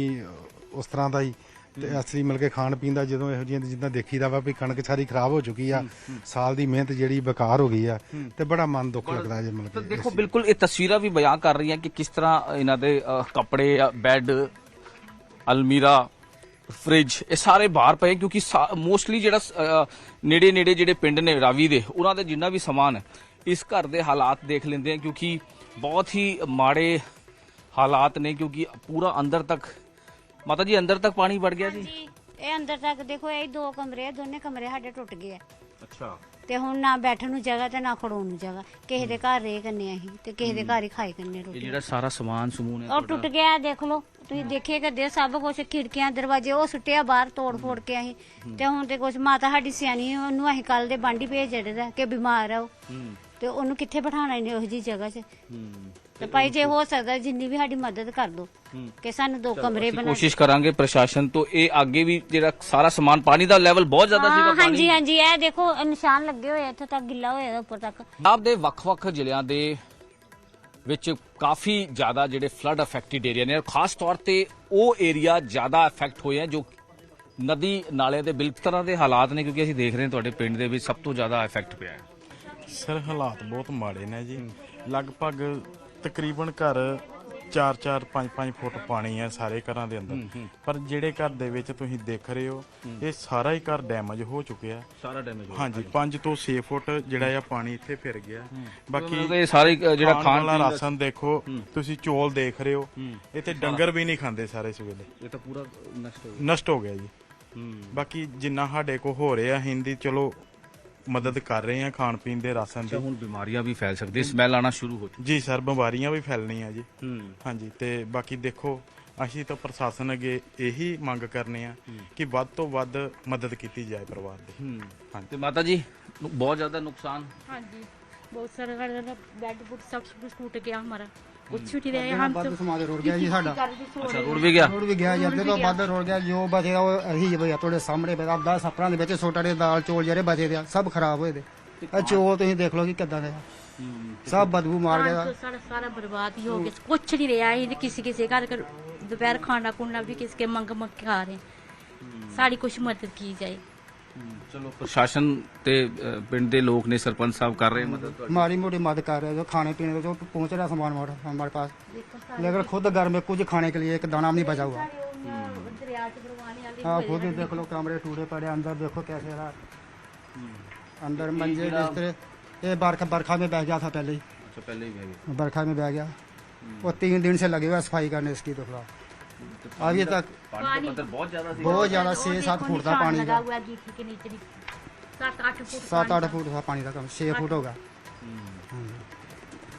ਉਸ ਤਰ੍ਹਾਂ ਦਾ ਹੀ ਤੇ ਅਸਲੀ ਮਤਲਬ ਕਿ ਖਾਣ ਪੀਣ ਦਾ ਜਦੋਂ ਇਹੋ ਜਿਹੀਆਂ ਜਿੱਦਾਂ ਦੇਖੀਦਾ ਵਾ ਵੀ ਕਣਕ ਸਾਰੀ ਖਰਾਬ ਹੋ ਚੁੱਕੀ ਆ ਸਾਲ ਦੀ ਮਿਹਨਤ ਜਿਹੜੀ ਬੇਕਾਰ ਹੋ ਗਈ ਆ ਤੇ ਬੜਾ ਮਨ ਦੁੱਖ ਲੱਗਦਾ ਜੇ ਤਾਂ ਕਿ ਦੇਖੋ ਬਿਲਕੁਲ ਇਹ ਤਸਵੀਰਾਂ ਵੀ ਬਿਆਨ ਕਰ ਰਹੀਆਂ ਕਿ ਕਿਸ ਤਰ੍ਹਾਂ ਇਹਨਾਂ ਦੇ ਕੱਪੜੇ ਬੈੱਡ ਅਲਮੀਰਾ ਫ੍ਰਿਜ ਇਹ ਸਾਰੇ ਬਾਹਰ ਪਏ ਕਿਉਂਕਿ ਮੋਸਟਲੀ ਜਿਹੜਾ ਨੇੜੇ ਨੇੜੇ ਜਿਹੜੇ ਪਿੰਡ ਨੇ ਰਾਵੀ ਦੇ ਉਹਨਾਂ ਦੇ ਜਿੰਨਾ ਵੀ ਸਮਾਨ ਹੈ ਇਸ ਘਰ ਦੇ ਹਾਲਾਤ ਦੇਖ ਲੈਂਦੇ ਆ ਕਿਉਂਕਿ ਬਹੁਤ ਹੀ ਮਾੜੇ ਹਾਲਾਤ ਨੇ ਕਿਉਂਕਿ ਪੂਰਾ ਅੰਦਰ ਤੱਕ ਮਾਤਾ ਜੀ ਅੰਦਰ ਤੱਕ ਪਾਣੀ ਵੜ ਗਿਆ ਜੀ? ਇਹ ਅੰਦਰ ਤੱਕ ਦੇਖੋ ਇਹ ਦੋ ਕਮਰੇ ਆ ਦੋਨੇ ਕਮਰੇ ਸਾਡੇ ਟੁੱਟ ਗਏ ਆ। ਅੱਛਾ। ਤੇ ਹੁਣ ਨਾ ਬੈਠਣ ਨੂੰ ਜਗ੍ਹਾ ਤੇ ਨਾ ਖੜੋਣ ਨੂੰ ਜਗ੍ਹਾ। ਕਿਸੇ ਦੇ ਘਰ ਰੇ ਕੰਨੇ ਅਸੀਂ ਤੇ ਕਿਸੇ ਦੇ ਘਰ ਹੀ ਖਾਏ ਕੰਨੇ ਇਹ ਰੋਟੀ। ਜਿਹੜਾ ਸਾਰਾ ਸਮਾਨ ਸਮੂਨ ਹੈ ਉਹ ਟੁੱਟ ਗਿਆ ਦੇਖ ਲਓ। ਤੁਸੀਂ ਦੇਖੀਏ ਕਿ ਦੇ ਸਭ ਕੁਝ ਖਿੜਕੀਆਂ ਦਰਵਾਜ਼ੇ ਉਹ ਸੁੱਟਿਆ ਬਾਹਰ ਤੋੜ ਫੋੜ ਕੇ ਅਸੀਂ। ਤੇ ਹੁਣ ਤੇ ਕੁਝ ਮਾਤਾ ਸਾਡੀ ਸਿਆਣੀ ਹੈ, ਉਹਨੂੰ ਅਸੀਂ ਕੱਲ ਦੇ ਬਾਂਡੀ ਭੇਜ ਜਿਹੜਾ ਕਿ ਬਿਮਾਰ ਆ ਉਹ। ਤੇ ਉਹਨੂੰ ਕਿੱਥੇ ਬਿਠਾਣਾ ਇਹਨੇ ਉਹੋ ਜੀ ਜਗ੍ਹਾ 'ਚ? ਤੇ ਭਾਈ ਜੇ ਹੋ ਸਕਦਾ ਜਿੰਨੀ ਵੀ ਸਾਡੀ ਮਦਦ ਕਰ ਦੋ ਕਿ ਸਾਨੂੰ ਦੋ ਕਮਰੇ ਅਸੀਂ ਬਣਾ ਕੋਸ਼ਿਸ਼ ਕਰਾਂਗੇ ਪ੍ਰਸ਼ਾਸਨ ਤੋਂ ਇਹ ਅੱਗੇ ਵੀ ਜਿਹੜਾ ਸਾਰਾ ਸਮਾਨ ਪਾਣੀ ਦਾ ਲੈਵਲ ਬਹੁਤ ਜ਼ਿਆਦਾ ਸੀਗਾ ਹਾਂ ਪਾਣੀ। ਹਾਂਜੀ ਹਾਂਜੀ ਇਹ ਦੇਖੋ ਇਹ ਨਿਸ਼ਾਨ ਲੱਗੇ ਹੋਏ ਆ ਇੱਥੇ ਤੱਕ ਗਿੱਲਾ ਹੋਇਆ ਇਹਦਾ ਉੱਪਰ ਤੱਕ। ਪੰਜਾਬ ਦੇ ਵੱਖ-ਵੱਖ ਜ਼ਿਲ੍ਹਿਆਂ ਦੇ ਵਿੱਚ ਕਾਫੀ ਜ਼ਿਆਦਾ ਜਿਹੜੇ ਫਲੱਡ ਅਫੈਕਟਡ ਏਰੀਆ ਨੇ ਔਰ ਖਾਸ ਤੌਰ ਤੇ ਉਹ ਏਰੀਆ ਜ਼ਿਆਦਾ ਅਫੈਕਟ ਹੋਏ ਆ ਜੋ ਨਦੀ ਨਾਲੇ ਦੇ ਬਿਲਕੁਲ ਤਰ੍ਹਾਂ ਦੇ ਹਾਲਾਤ ਨੇ ਕਿਉਂਕਿ ਅਸੀਂ ਦੇਖ ਰਹੇ ਹਾਂ ਤੁਹਾਡੇ ਪਿੰਡ ਦੇ ਵਿੱਚ ਸਭ ਤੋਂ ਜ਼ਿਆਦਾ ਇਫੈਕਟ ਪਿਆ ਹੈ। ਸਰ ਹਾਲਾਤ ਬਹੁਤ ਮਾੜੇ ਨੇ ਜੀ। ਲਗਭਗ ਤਕਰੀਬਨ ਘਰ 4-4 5-5 ਫੁੱਟ ਪਾਣੀ ਹੈ ਸਾਰੇ ਘਰਾਂ ਦੇ ਅੰਦਰ। ਪਰ ਜਿਹੜੇ ਘਰ ਦੇ ਵਿੱਚ ਤੁਸੀਂ ਦੇਖ ਰਹੇ ਹੋ ਇਹ ਸਾਰਾ ਹੀ ਘਰ ਡੈਮੇਜ ਹੋ ਚੁੱਕਿਆ ਸਾਰਾ ਡੈਮੇਜ ਹਾਂਜੀ 5 ਤੋਂ 6 ਫੁੱਟ ਜਿਹੜਾ ਆ ਪਾਣੀ ਇੱਥੇ ਫਿਰ ਗਿਆ। ਬਾਕੀ ਇਹ ਸਾਰੇ ਜਿਹੜਾ ਖਾਣ ਵਾਲਾ ਰਾਸ਼ਨ ਦੇਖੋ ਤੁਸੀਂ ਚੋਲ ਦੇਖ ਰਹੇ ਹੋ। ਇੱਥੇ ਡੰਗਰ ਵੀ ਨਹੀਂ ਖਾਂਦੇ ਸਾਰੇ ਇਸ ਵੇਲੇ। ਇਹ ਤਾਂ ਪੂਰਾ ਨਸ਼ਟ ਹੋ ਨਸ਼ਟ ਹੋ ਗਿਆ ਜੀ। ਬਾਕੀ ਜਿੰਨਾ ਸਾਡੇ ਕੋ ਹੋ ਰਿਹਾ ਹਿੰਦੀ ਚਲੋ ਮਦਦ ਕਰ ਰਹੇ ਆ ਖਾਣ ਪੀਣ ਦੇ ਰਾਸ਼ਨ ਗਿਆ ਦੀ ਹੁਣ ਬਿਮਾਰੀਆਂ ਵੀ ਫੈਲ ਸਕਦੀ ਸਮੈਲ ਆਣਾ ਸ਼ੁਰੂ ਹੋ ਜੀ ਸਰ ਬਿਮਾਰੀਆਂ ਵੀ ਫੈਲਣੀਆਂ ਜੀ ਹੂੰ ਹਾਂਜੀ ਤੇ ਬਾਕੀ ਦੇਖੋ ਅਸੀਂ ਤਾਂ ਪ੍ਰਸ਼ਾਸਨ ਅੱਗੇ ਇਹੀ ਮੰਗ ਕਰਨੇ ਆ ਕਿ ਵੱਧ ਤੋਂ ਵੱਧ ਮਦਦ ਕੀਤੀ ਜਾਏ ਪਰਿਵਾਰ ਦੀ ਹੂੰ ਤੇ ਮਾਤਾ ਜੀ ਨੂੰ ਬਹੁਤ ਜ਼ਿਆਦਾ ਨੁਕਸਾਨ ਹਾਂਜੀ बहुत सारा घर बेड बुड सब कुछ टूट गया हमारा ਸਭ ਖਰਾਬ ਹੋਏ ਦੇ। ਤੁਸੀਂ ਦੇਖ ਸਭ ਬਦਬੂ ਮਾਰ ਗਿਆ। ਬਰਬਾਦ ਹੋ ਗਿਆ ਕੁਛ ਨਹੀਂ ਰਿਹਾ ਦੁਪਹਿਰ ਖਾਣਾ ਖੁਣਾ ਵੀ ਕਿਸੇ ਮੰਗ ਮੰਗ ਖਾ ਰਹੇ। ਸਾਡੀ ਕੁਛ ਮਦਦ ਕੀ ਜਾਏ। ਚਲੋ ਪ੍ਰਸ਼ਾਸਨ ਤੇ ਅ, ਪਿੰਡ ਦੇ ਲੋਕ ਨੇ ਸਰਪੰਚ ਸਾਹਿਬ ਕਰ ਰਹੇ ਮਦਦ ਤੁਹਾਡੀ ਮਾੜੀ ਮੋਟੀ मदद कर रहे हैं जो खाने पीने का जो पहुंच रहा सामान हमारा हमारे पास लेकिन खुद घर में कुछ खाने के लिए एक दाना भी नहीं बचा हुआ दरिया से भरवाने वाले हाँ खुद ही देख लो कमरे टूटे पड़े अंदर देखो कैसे रहा अंदर मंजे बिस्तर ये बरखा बरखा में बह गया था पहले ही ਅੱਛਾ ਪਹਿਲੇ ਹੀ ਗਏ बरखा में बह गया वो तीन दिन से लगे हुए हैं सफाई करने इसकी देख लो अभी तक ਪਾਣੀ ਦਾ ਪੱਧਰ ਬਹੁਤ ਜ਼ਿਆਦਾ ਸੀ बहुत ज्यादा छह सात फुट था पानी लगा का हुआ है गीठी के नीचे भी सात आठ फुट सात आठ फुट था पानी का कम छह फुट होगा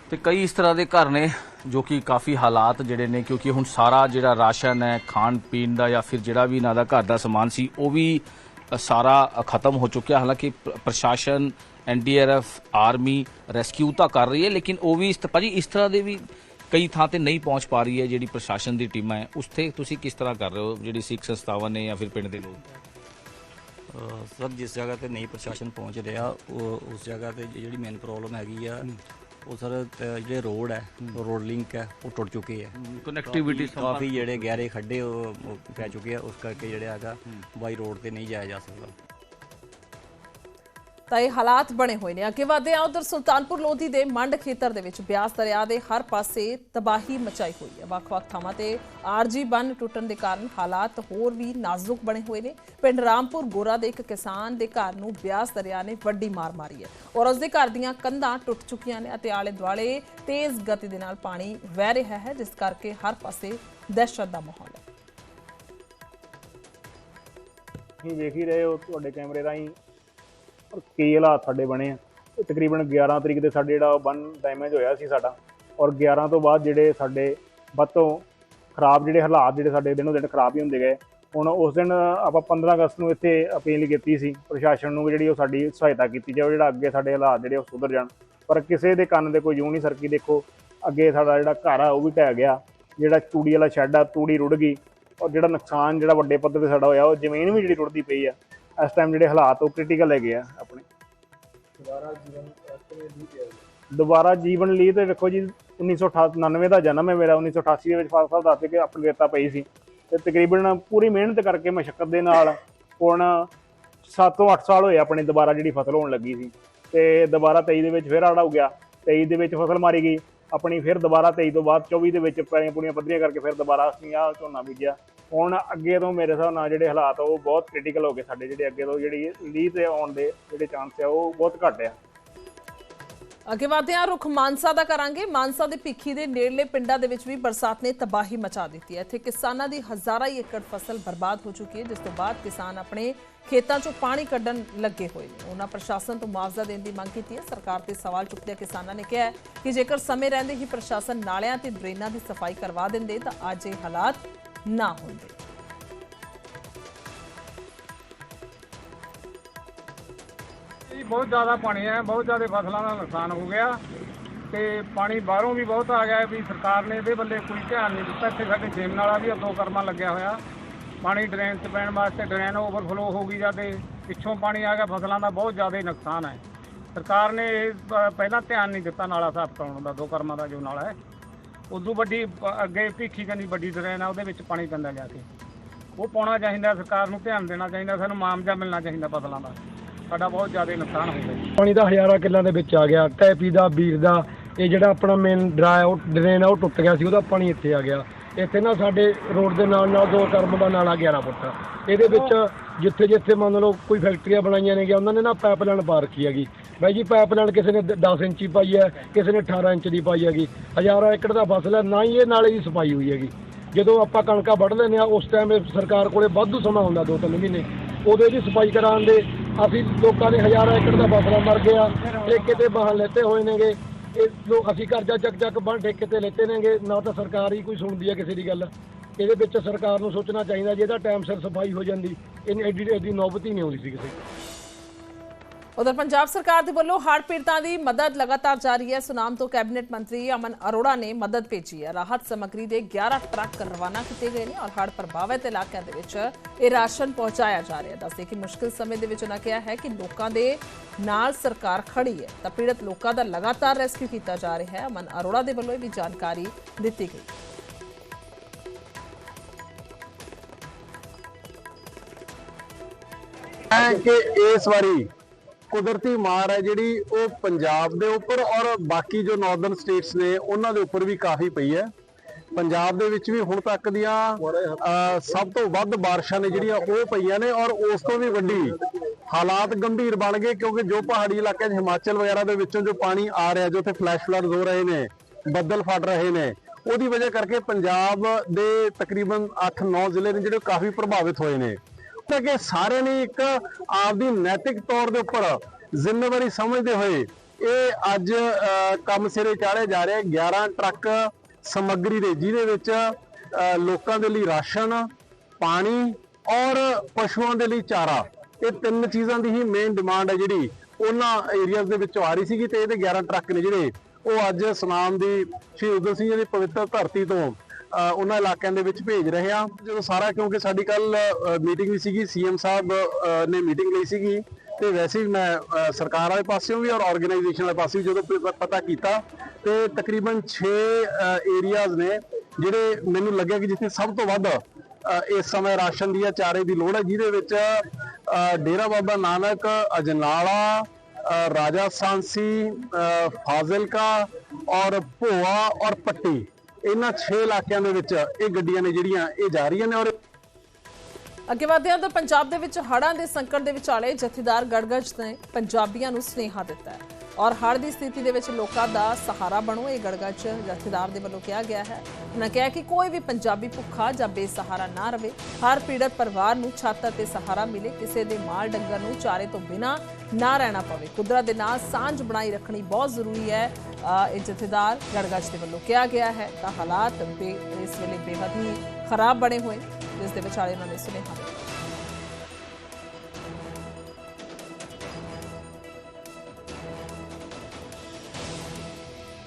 ਤੇ ਕਈ ਇਸ ਤਰ੍ਹਾਂ ਦੇ ਘਰ ਨੇ ਜੋ ਕਿ ਕਾਫੀ ਹਾਲਾਤ ਜਿਹੜੇ ਨੇ ਕਿਉਂਕਿ ਹੁਣ ਸਾਰਾ ਜਿਹੜਾ ਰਾਸ਼ਨ ਹੈ ਖਾਣ ਪੀਣ ਦਾ ਜਾਂ ਫਿਰ ਜਿਹੜਾ ਵੀ ਇਹਨਾਂ ਦਾ ਘਰ ਦਾ ਸਮਾਨ ਸੀ ਉਹ ਵੀ ਅ, ਸਾਰਾ ਅ, ਖਤਮ ਹੋ ਚੁੱਕਿਆ ਹਾਲਾਂਕਿ ਪ੍ਰ- ਪ੍ਰਸ਼ਾਸਨ ਐਨਡੀਆਰਐਫ ਆਰਮੀ ਰੈਸਕਿਊ ਤਾਂ ਕਰ ਰਹੀ ਹੈ ਲੇਕਿਨ ਉਹ ਵੀ ਇਸ ਤ- ਭਾਜੀ ਇਸ ਤਰ੍ਹਾਂ ਦੇ ਵੀ ਕਈ ਥਾਂ ਤੇ ਨਹੀਂ ਪਹੁੰਚ ਪਾ ਰਹੀ ਹੈ ਜਿਹੜੀ ਪ੍ਰਸ਼ਾਸਨ ਦੀ ਟੀਮਾਂ ਹੈ। ਉਸ ਤੇ ਤੁਸੀਂ ਕਿਸ ਤਰ੍ਹਾਂ ਕਰ ਰਹੇ ਹੋ? ਜਿਹੜੀ ਸਿੱਖ ਸੰਸਥਾਵਾਂ ਨੇ ਜਾਂ ਫਿਰ ਪਿੰਡ ਦੇ ਲੋਕ? ਸਰ ਜਿਸ ਜਗ੍ਹਾ ਤੇ ਨਹੀਂ ਪ੍ਰਸ਼ਾਸਨ ਪਹੁੰਚ ਰਿਹਾ ਉਹ ਉਸ ਜਗ੍ਹਾ ਤੇ ਜਿਹੜੀ ਮੇਨ ਪ੍ਰੋਬਲਮ ਹੈਗੀ ਆ ਉਹ ਸਰ ਅਹ ਜਿਹੜੇ ਰੋਡ ਹੈ ਰੋਡ ਲਿੰਕ ਹੈ ਉਹ ਟੁੱਟ ਚੁੱਕੇ ਹੈ connectivity ਕਾਫੀ- ਕਾਫੀ ਜਿਹੜੇ ਗਹਿਰੇ ਖੱਡੇ ਉਹ ਉਹ ਪੈ ਚੁੱਕੇ ਆ ਉਸ ਕਰਕੇ ਜਿਹੜਾ ਹੈਗਾ ਬਾਈ ਰੋਡ ਤੇ ਨਹੀਂ ਜਾਇਆ ਜਾ ਸਕਦਾ। ਤਾਂ ਇਹ ਹਾਲਾਤ ਬਣੇ ਹੋਏ ਨੇ। ਅੱਗੇ ਵਧਦੇ ਆ ਉਧਰ ਸੁਲਤਾਨਪੁਰ ਲੋਧੀ ਦੇ ਮੰਡ ਖੇਤਰ ਦੇ ਵਿੱਚ ਬਿਆਸ ਦਰਿਆ ਦੇ ਹਰ ਪਾਸੇ ਤਬਾਹੀ ਮਚਾਈ ਹੋਈ ਹੈ। ਵੱਖ-ਵੱਖ ਥਾਵਾਂ ਤੇ ਆਰਜੀ ਬੰਨ ਟੁੱਟਣ ਦੇ ਕਾਰਨ ਹਾਲਾਤ ਹੋਰ ਵੀ ਨਾਜ਼ੁਕ ਬਣੇ ਹੋਏ ਨੇ। ਪਿੰਡ ਰਾਮਪੁਰ ਗੋਰਾ ਦੇ ਇੱਕ ਕਿਸਾਨ ਦੇ ਘਰ ਨੂੰ ਬਿਆਸ ਦਰਿਆ ਨੇ ਵੱਡੀ ਮਾਰ ਮਾਰੀ ਹੈ ਔਰ ਉਸ ਦੇ ਘਰ ਦੀਆਂ ਕੰਧਾਂ ਟੁੱਟ ਚੁੱਕੀਆਂ ਨੇ ਅਤੇ ਆਲੇ ਦੁਆਲੇ ਤੇਜ਼ ਗਤੀ ਦੇ ਨਾਲ ਪਾਣੀ ਵਹਿ ਰਿਹਾ ਹੈ, ਜਿਸ ਕਰਕੇ ਹਰ ਪਾਸੇ ਦਹਿਸ਼ਤ ਦਾ ਮਾਹੌਲ ਹੈ। ਤੁਸੀਂ ਦੇਖ ਹੀ ਰਹੇ ਹੋ, ਤੁਹਾਡੇ ਕੈਮਰੇ ਰਾਹੀਂ ਕੀ ਹਾਲਾਤ ਸਾਡੇ ਬਣੇ ਆ। ਤਕਰੀਬਨ 11 ਤਰੀਕ ਦੇ ਸਾਡੇ ਜਿਹੜਾ ਬਨ ਡੈਮੇਜ ਹੋਇਆ ਸੀ ਸਾਡਾ। ਔਰ 11 ਤੋਂ ਬਾਅਦ ਜਿਹੜੇ ਸਾਡੇ ਵੱਧ ਤੋਂ ਖਰਾਬ ਜਿਹੜੇ ਹਾਲਾਤ ਜਿਹੜੇ ਸਾਡੇ ਦਿਨੋਂ ਦਿਨ ਖਰਾਬ ਹੀ ਹੁੰਦੇ ਗਏ। ਹੁਣ ਉਸ ਦਿਨ ਆਪਾਂ 15 ਅਗਸਤ ਨੂੰ ਇੱਥੇ ਅਪੀਲ ਕੀਤੀ ਸੀ। ਪ੍ਰਸ਼ਾਸਨ ਨੂੰ ਵੀ ਜਿਹੜੀ ਉਹ ਸਾਡੀ ਸਹਾਇਤਾ ਕੀਤੀ ਜਾਵੇ, ਜਿਹੜਾ ਅੱਗੇ ਸਾਡੇ ਹਾਲਾਤ ਜਿਹੜੇ ਉਹ ਸੁਧਰ ਜਾਣ। ਪਰ ਕਿਸੇ ਦੇ ਕੰਨ ਦੇ ਕੋਈ ਜੂ ਨਹੀਂ ਸਰਕੀ, ਦੇਖੋ ਅੱਗੇ ਸਾਡਾ ਜਿਹੜਾ ਘਰ ਆ, ਉਹ ਵੀ ਢਹਿ ਗਿਆ। ਜਿਹੜਾ ਤੂੜੀ ਵਾਲਾ ਸ਼ੈੱਡ ਆ, ਤੂੜੀ ਰੁੜ ਗਈ। ਔਰ ਜਿਹੜਾ ਨੁਕਸਾਨ ਜਿਹੜਾ ਵੱਡੇ ਪੱਧਰ ਤੇ ਸਾਡਾ ਹੋਇਆ, ਉਹ ਜ਼ਮੀਨ ਵੀ ਜਿਹੜੀ ਰੁੜਦੀ ਪਈ ਆ। ਇਸ ਟਾਈਮ ਜਿਹੜੇ ਹਾਲਾਤ ਉਹ ਕ੍ਰਿਟੀਕਲ ਹੈਗੇ ਆ ਆਪਣੇ। ਦੁਬਾਰਾ ਜੀਵਨ ਲਈ ਤੇ ਵੇਖੋ ਜੀ 1999 ਦਾ ਜਨਮ ਹੈ ਮੇਰਾ 1988 ਦੇ ਵਿੱਚ ਫਾਦਰ ਸਾਹਿਬ ਦੱਸਦੇ ਕਿ ਆਪਣੀ ਰੇਤਾ ਪਈ ਸੀ। ਤੇ ਤਕਰੀਬਨ ਪੂਰੀ ਮਿਹਨਤ ਕਰਕੇ ਮਸ਼ੱਕਤ ਦੇ ਨਾਲ ਹੁਣ 7 ਤੋਂ 8 ਸਾਲ ਹੋਏ ਆਪਣੇ ਦੁਬਾਰਾ ਜਿਹੜੀ ਫਸਲ ਹੋਣ ਲੱਗੀ ਸੀ। ਤੇ ਦੁਬਾਰਾ 23 ਦੇ ਵਿੱਚ ਫਿਰ ਆੜਾ ਹੋ ਗਿਆ। 23 ਦੇ ਵਿੱਚ ਫਸਲ ਮਾਰੀ ਗਈ। ਆਪਣੀ ਫਿਰ ਦੁਬਾਰਾ 23 ਤੋਂ ਬਾਅਦ 24 ਦੇ ਵਿੱਚ ਪੈਲੀਆਂ ਪੂਰੀਆਂ ਪੱਧਰੀਆਂ ਕਰਕੇ ਫਿਰ ਦੁਬਾਰਾ ਅਸੀਂ ਆਹ ਝੋਨਾ ਬੀਜਿਆ। ਹੁਣ ਅੱਗੇ ਤੋਂ ਮੇਰੇ ਹਿਸਾਬ ਨਾਲ ਜਿਹੜੇ ਹਾਲਾਤ ਉਹ ਬਹੁਤ ਕ੍ਰਿਟੀਕਲ ਹੋ ਗਏ ਸਾਡੇ ਜਿਹੜੇ ਅੱਗੇ ਤੋਂ ਜਿਹੜੀ ਲੀਹ ਤੇ ਆਉਣ ਦੇ ਜਿਹੜੇ ਚਾਂਸ ਆ, ਉਹ ਬਹੁਤ ਘੱਟ ਆ। ਅੱਗੇ ਵਧਦੇ ਹਾਂ, ਰੁਖ ਮਾਨਸਾ ਦਾ ਕਰਾਂਗੇ। ਮਾਨਸਾ ਦੇ ਭਿੱਖੀ ਦੇ ਨੇੜਲੇ ਪਿੰਡਾਂ ਦੇ ਵਿੱਚ ਵੀ ਬਰਸਾਤ ਨੇ ਤਬਾਹੀ ਮਚਾ ਦਿੱਤੀ ਹੈ। ਇੱਥੇ ਕਿਸਾਨਾਂ ਦੀ ਹਜ਼ਾਰਾਂ ਏਕੜ ਫਸਲ ਬਰਬਾਦ ਹੋ ਚੁੱਕੀ ਹੈ, ਜਿਸ ਤੋਂ ਬਾਅਦ ਕਿਸਾਨ ਆਪਣੇ ਖੇਤਾਂ 'ਚੋਂ ਪਾਣੀ ਕੱਢਣ ਲੱਗੇ ਹੋਏ ਨੇ। ਉਹਨਾਂ ਪ੍ਰਸ਼ਾਸਨ ਤੋਂ ਮੁਆਵਜ਼ਾ ਦੇਣ ਦੀ ਮੰਗ ਕੀਤੀ ਹੈ। ਸਰਕਾਰ ਤੇ ਸਵਾਲ ਚੁੱਕਦਿਆਂ ਕਿਸਾਨਾਂ ਨੇ ਕਿਹਾ ਕਿ ਜੇਕਰ ਸਮੇਂ ਰਹਿੰਦੇ ਹੀ ਪ੍ਰਸ਼ਾਸਨ ਨਾਲਿਆਂ ਤੇ ਡਰੇਨਾਂ ਦੀ ਸਫ਼ਾਈ ਕਰਵਾ ਦਿੰਦੇ, ਤਾਂ ਅੱਜ ਇਹ ਹਾਲਾਤ ਨਾ ਹੁੰਦੇ। ਜੀ ਬਹੁਤ ਜ਼ਿਆਦਾ ਪਾਣੀ ਹੈ, ਬਹੁਤ ਜ਼ਿਆਦਾ ਫਸਲਾਂ ਦਾ ਨੁਕਸਾਨ ਹੋ ਗਿਆ ਤੇ ਪਾਣੀ ਬਾਹਰੋਂ ਵੀ ਬਹੁਤ ਆ ਗਿਆ ਵੀ ਸਰਕਾਰ ਨੇ ਇਹਦੇ ਵੱਲੇ ਕੋਈ ਧਿਆਨ ਨਹੀਂ ਦਿੱਤਾ। ਇੱਥੇ ਸਾਡੇ ਛੇਮ ਨਾਲਾ ਵੀ ਦੋ ਕਰਮਾ ਲੱਗਿਆ ਹੋਇਆ। ਪਾਣੀ ਡਰੇਨ 'ਚ ਪੈਣ ਵਾਸਤੇ ਡਰੇਨ ਓਵਰਫਲੋ ਹੋ ਗਈ ਜਾਂਦੇ, ਪਿੱਛੋਂ ਪਾਣੀ ਆ ਗਿਆ, ਫਸਲਾਂ ਦਾ ਬਹੁਤ ਜ਼ਿਆਦਾ ਨੁਕਸਾਨ ਹੈ। ਸਰਕਾਰ ਨੇ ਇਹ ਪਹਿਲਾਂ ਧਿਆਨ ਨਹੀਂ ਦਿੱਤਾ ਨਾਲਾ ਸਾਫ਼ ਕਰਾਉਣ ਦਾ, ਦੋ ਕਰਮਾਂ ਦਾ ਜੋ ਨਾਲਾ ਹੈ। ਉਦੋਂ ਵੱਡੀ ਪ- ਅੱਗੇ ਭੀਖੀ ਕੰਨੀ ਵੱਡੀ ਡਰੇਨ ਆ ਉਹਦੇ ਵਿੱਚ ਪਾਣੀ ਪੈਂਦਾ ਜਾ ਕੇ ਉਹ ਪਾਉਣਾ ਚਾਹੀਦਾ ਸਰਕਾਰ ਨੂੰ ਧਿਆਨ ਦੇਣਾ ਚਾਹੀਦਾ ਸਾਨੂੰ ਮੁਆਵਜ਼ਾ ਮਿਲਣਾ ਚਾਹੀਦਾ ਫਸਲਾਂ ਦਾ। ਸਾਡਾ ਬਹੁਤ ਜ਼ਿਆਦਾ ਨੁਕਸਾਨ ਹੋ ਗਿਆ। ਪਾਣੀ ਦਾ ਹਜ਼ਾਰਾਂ ਕਿੱਲਾਂ ਦੇ ਵਿੱਚ ਆ ਗਿਆ ਟੈਪੀ ਦਾ ਵੀਰ ਦਾ ਇਹ ਜਿਹੜਾ ਆਪਣਾ ਮੇਨ ਡਰਾ ਉਹ ਡਰੇਨ ਆ ਉਹ ਟੁੱਟ ਗਿਆ ਸੀ ਉਹਦਾ ਪਾਣੀ ਇੱਥੇ ਆ ਗਿਆ। ਇੱਥੇ ਨਾ ਸਾਡੇ ਰੋਡ ਦੇ ਨਾਲ ਨਾਲ ਦੋ ਕਰਮ ਦਾ ਨਾਲਾ 11 ਫੁੱਟ ਇਹਦੇ ਵਿੱਚ ਜਿੱਥੇ ਜਿੱਥੇ ਮੰਨ ਲਓ ਕੋਈ ਫੈਕਟਰੀਆਂ ਬਣਾਈਆਂ ਨੇ ਗਿਆ ਉਹਨਾਂ ਨੇ ਨਾ ਪਾਈਪਲਾਈਨ ਪਾ ਰੱਖੀ ਹੈਗੀ। ਬਾਈ ਜੀ ਪਾਈਪਲਾਈਨ ਕਿਸੇ ਨੇ 10 ਇੰਚੀ ਪਾਈ ਹੈ, ਕਿਸੇ ਨੇ 18 ਇੰਚ ਦੀ ਪਾਈ ਹੈਗੀ। ਹਜ਼ਾਰਾਂ ਏਕੜ ਦਾ ਫਸਲ ਹੈ, ਨਾ ਹੀ ਇਹ ਨਾਲੇ ਦੀ ਸਫ਼ਾਈ ਹੋਈ ਹੈਗੀ। ਜਦੋਂ ਆਪਾਂ ਕਣਕਾਂ ਵੱਢ ਲੈਂਦੇ ਆ ਉਸ ਟਾਈਮ ਸਰਕਾਰ ਕੋਲੇ ਵਾਧੂ ਸਮਾਂ ਹੁੰਦਾ, ਦੋ ਤਿੰਨ ਮਹੀਨੇ। ਉਦੋਂ ਦੀ ਸਫ਼ਾਈ ਕਰਾਉਣ ਦੇ ਅਸੀਂ ਲੋਕਾਂ ਦੇ ਹਜ਼ਾਰਾਂ ਏਕੜ ਦਾ ਫਸਲਾਂ ਮਰ ਗਿਆ। ਠੇਕੇ ਤੇ ਬਾਹਰ ਲੈਤੇ ਹੋਏ ਨੇਗੇ। ਇਹ ਲੋਕ ਅਸੀਂ ਕਰਜ਼ਾ ਚੱਕ ਚੱਕ ਬਾਹਰ ਠੇਕੇ ਤੇ ਲੈਤੇ ਨੇਗੇ। ਨਾ ਤਾਂ ਸਰਕਾਰ ਹੀ ਕੋਈ ਸੁਣਦੀ ਹੈ ਕਿਸੇ ਦੀ ਗੱਲ। ਇਹਦੇ ਵਿੱਚ ਸਰਕਾਰ ਨੂੰ ਸੋਚਣਾ ਚਾਹੀਦਾ ਜੇ ਇਹਦਾ ਟਾਈਮ ਸਿਰ ਸਫ਼ਾਈ ਹੋ ਜਾਂਦੀ। ਇਹਨੀ ਐਡੀ ਐਡੀ ਨੌਬਤ ਹੀ ਨਹੀਂ ਆਉਂਦੀ ਸੀ ਕਿਸੇ ਉਧਰ ਪੰਜਾਬ ਸਰਕਾਰ ਦੇ ਵੱਲੋਂ ਹੜ੍ਹ ਪੀੜਤਾਂ ਦੀ ਮਦਦ ਲਗਾਤਾਰ ਜਾਰੀ ਹੈ। ਸੁਨਾਮ ਤੋਂ ਕੈਬਨਿਟ ਮੰਤਰੀ ਅਮਨ ਅਰੋੜਾ ਨੇ ਮਦਦ ਭੇਜੀ ਹੈ। ਰਾਹਤ ਸਮੱਗਰੀ ਦੇ 11 ਟਰੱਕ ਰਵਾਨਾ ਕੀਤੇ ਗਏ ਨੇ ਔਰ ਹੜ੍ਹ ਪ੍ਰਭਾਵਿਤ ਇਲਾਕਿਆਂ ਦੇ ਵਿੱਚ ਇਹ ਰਾਸ਼ਨ ਪਹੁੰਚਾਇਆ ਜਾ ਰਿਹਾ ਦੱਸਦੇ ਕਿ ਮੁਸ਼ਕਿਲ ਸਮੇਂ ਦੇ ਵਿੱਚ ਉਹਨਾਂ ਕਿਹਾ ਹੈ ਕਿ ਲੋਕਾਂ ਦੇ ਨਾਲ ਸਰਕਾਰ ਖੜੀ ਹੈ ਤਾਂ ਪੀੜਤ ਲੋਕਾਂ ਦਾ ਲਗਾਤਾਰ ਰੈਸਕਿਊ ਕੀਤਾ ਜਾ ਰਿਹਾ ਹੈ। ਅਮਨ ਅਰੋੜਾ ਦੇ ਵੱਲੋਂ ਇਹ ਵੀ ਜਾਣਕਾਰੀ ਦਿੱਤੀ ਗਈ। ਹੈ ਕਿ ਇਸ ਵਾਰੀ ਕੁਦਰਤੀ ਮਾਰ ਹੈ ਜਿਹੜੀ ਉਹ ਪੰਜਾਬ ਦੇ ਉੱਪਰ ਔਰ ਬਾਕੀ ਜੋ ਨਾਰਦਰਨ ਸਟੇਟਸ ਨੇ, ਉਹਨਾਂ ਦੇ ਉੱਪਰ ਵੀ ਕਾਫੀ ਪਈ ਹੈ। ਪੰਜਾਬ ਦੇ ਵਿੱਚ ਵੀ ਹੁਣ ਤੱਕ ਦੀਆਂ ਸਭ ਤੋਂ ਵੱਧ ਬਾਰਿਸ਼ਾਂ ਨੇ ਜਿਹੜੀਆਂ ਉਹ ਪਈਆਂ ਨੇ ਔਰ ਉਸ ਤੋਂ ਵੀ ਵੱਡੀ ਹਾਲਾਤ ਗੰਭੀਰ ਬਣ ਗਏ ਕਿਉਂਕਿ ਜੋ ਪਹਾੜੀ ਇਲਾਕਿਆਂ 'ਚ ਹਿਮਾਚਲ ਵਗੈਰਾ ਦੇ ਵਿੱਚੋਂ ਜੋ ਪਾਣੀ ਆ ਰਿਹਾ ਜੋ ਉੱਥੇ ਫਲੈਸ਼ ਫਲੱਡਸ ਹੋ ਰਹੇ ਨੇ, ਬੱਦਲ ਫਟ ਰਹੇ ਨੇ, ਉਹਦੀ ਵਜ੍ਹਾ ਕਰਕੇ ਪੰਜਾਬ ਦੇ ਤਕਰੀਬਨ 8-9 ਜ਼ਿਲ੍ਹੇ ਨੇ ਜਿਹੜੇ ਕਾਫੀ ਪ੍ਰਭਾਵਿਤ ਹੋਏ ਨੇ। ਤਾਂ ਕਿ ਸਾਰਿਆਂ ਨੇ ਇੱਕ ਆਪਦੀ ਨੈਤਿਕ ਤੌਰ ਦੇ ਉੱਪਰ ਜ਼ਿੰਮੇਵਾਰੀ ਸਮਝਦੇ ਹੋਏ ਇਹ ਅੱਜ ਕੰਮ ਸਿਰੇ ਚਾੜਿਆ ਜਾ ਰਿਹਾ 11 ਟਰੱਕ ਸਮੱਗਰੀ ਦੇ, ਜਿਹਦੇ ਵਿੱਚ ਲੋਕਾਂ ਦੇ ਲਈ ਰਾਸ਼ਨ, ਪਾਣੀ ਔਰ ਪਸ਼ੂਆਂ ਦੇ ਲਈ ਚਾਰਾ। ਇਹ ਤਿੰਨ ਚੀਜ਼ਾਂ ਦੀ ਹੀ ਮੇਨ ਡਿਮਾਂਡ ਹੈ ਜਿਹੜੀ ਉਹਨਾਂ ਏਰੀਆਜ਼ ਦੇ ਵਿੱਚੋਂ ਆ ਰਹੀ ਸੀਗੀ ਤੇ ਇਹਦੇ 11 ਟਰੱਕ ਨੇ ਜਿਹੜੇ ਉਹ ਅੱਜ ਸੁਨਾਮ ਦੀ ਸ਼ਹੀਦ ਸਿੰਘ ਜੀ ਦੀ ਪਵਿੱਤਰ ਧਰਤੀ ਤੋਂ ਉਹਨਾਂ ਇਲਾਕਿਆਂ ਦੇ ਵਿੱਚ ਭੇਜ ਰਹੇ ਹਾਂ। ਜਦੋਂ ਸਾਰਾ ਕਿਉਂਕਿ ਸਾਡੀ ਕੱਲ ਮੀਟਿੰਗ ਵੀ ਸੀਗੀ ਸੀਐਮ ਸਾਹਿਬ ਨੇ ਮੀਟਿੰਗ ਲਈ ਸੀਗੀ। ਤੇ ਵੈਸੇ ਵੀ ਮੈਂ ਸਰਕਾਰ ਵਾਲੇ ਪਾਸਿਓਂ ਵੀ ਔਰ ਆਰਗੇਨਾਈਜੇਸ਼ਨ ਵਾਲੇ ਪਾਸੇ ਵੀ ਜਦੋਂ ਪਤਾ ਕੀਤਾ, ਤੇ ਤਕਰੀਬਨ 6 ਏਰੀਆਜ਼ ਨੇ ਜਿਹੜੇ ਮੈਨੂੰ ਲੱਗਿਆ ਕਿ ਜਿੱਥੇ ਸਭ ਤੋਂ ਵੱਧ ਇਸ ਸਮੇਂ ਰਾਸ਼ਨ ਦੀ ਜਾਂ ਚਾਰੇ ਦੀ ਲੋੜ ਹੈ, ਜਿਹਦੇ ਵਿੱਚ ਡੇਰਾ ਬਾਬਾ ਨਾਨਕ, ਅਜਨਾਲਾ ਰਾਜਾ ਸਾਂਸੀ ਫਾਜ਼ਿਲਕਾ ਔਰ ਭੋਆ ਔਰ ਪੱਟੀ। ਇਹਨਾਂ 6 ਇਲਾਕਿਆਂ ਦੇ ਵਿੱਚ ਇਹ ਗੱਡੀਆਂ ਨੇ ਜਿਹੜੀਆਂ ਇਹ ਜਾ ਰਹੀਆਂ ਨੇ ਔਰ ਅੱਗੇ ਵਧਦੇ ਹਾਂ ਤਾਂ ਪੰਜਾਬ ਦੇ ਵਿੱਚ ਹੜ੍ਹਾਂ ਦੇ ਸੰਕਟ ਦੇ ਵਿਚਾਲੇ ਜਥੇਦਾਰ ਗੜਗੜ ਨੇ ਪੰਜਾਬੀਆਂ ਨੂੰ ਸੁਨੇਹਾ ਦਿੱਤਾ ਹੈ। ਔਰ ਹੜ੍ਹ ਦੀ ਸਥਿਤੀ ਦੇ ਵਿੱਚ ਲੋਕਾਂ ਦਾ ਸਹਾਰਾ ਬਣੋ, ਇਹ ਗੜਗੜ ਜਥੇਦਾਰ ਦੇ ਵੱਲੋਂ ਕਿਹਾ ਗਿਆ ਹੈ। ਉਹਨਾਂ ਕਿਹਾ ਕਿ ਕੋਈ ਵੀ ਪੰਜਾਬੀ ਭੁੱਖਾ ਜਾਂ ਬੇਸਹਾਰਾ ਨਾ ਰਵੇ, ਹਰ ਪੀੜਤ ਪਰਿਵਾਰ ਨੂੰ ਛੱਤ ਅਤੇ ਸਹਾਰਾ ਮਿਲੇ, ਕਿਸੇ ਦੇ ਮਾਲ ਡੰਗਰ ਨੂੰ ਚਾਰੇ ਤੋਂ ਬਿਨਾ ਨਾ ਰਹਿਣਾ ਪਵੇ। ਕੁਦਰਤ ਦੇ ਨਾਲ ਸਾਂਝ ਬਣਾਈ ਰੱਖਣੀ ਬਹੁਤ ਜ਼ਰੂਰੀ ਹੈ ਇਹ ਜਥੇਦਾਰ ਗੜਗੜ ਦੇ ਵੱਲੋਂ ਕਿਹਾ ਗਿਆ ਹੈ। ਤਾਂ ਹਾਲਾਤ ਬੇ- ਇਸ ਵੇਲੇ ਬੇਹੱਦ ਹੀ ਖਰਾਬ ਬਣੇ ਹੋਏ ਜਿਸ ਦੇ ਵਿਚਾਲੇ ਉਹਨਾਂ ਨੇ ਸੁਨੇਹਾ ਦਿੱਤਾ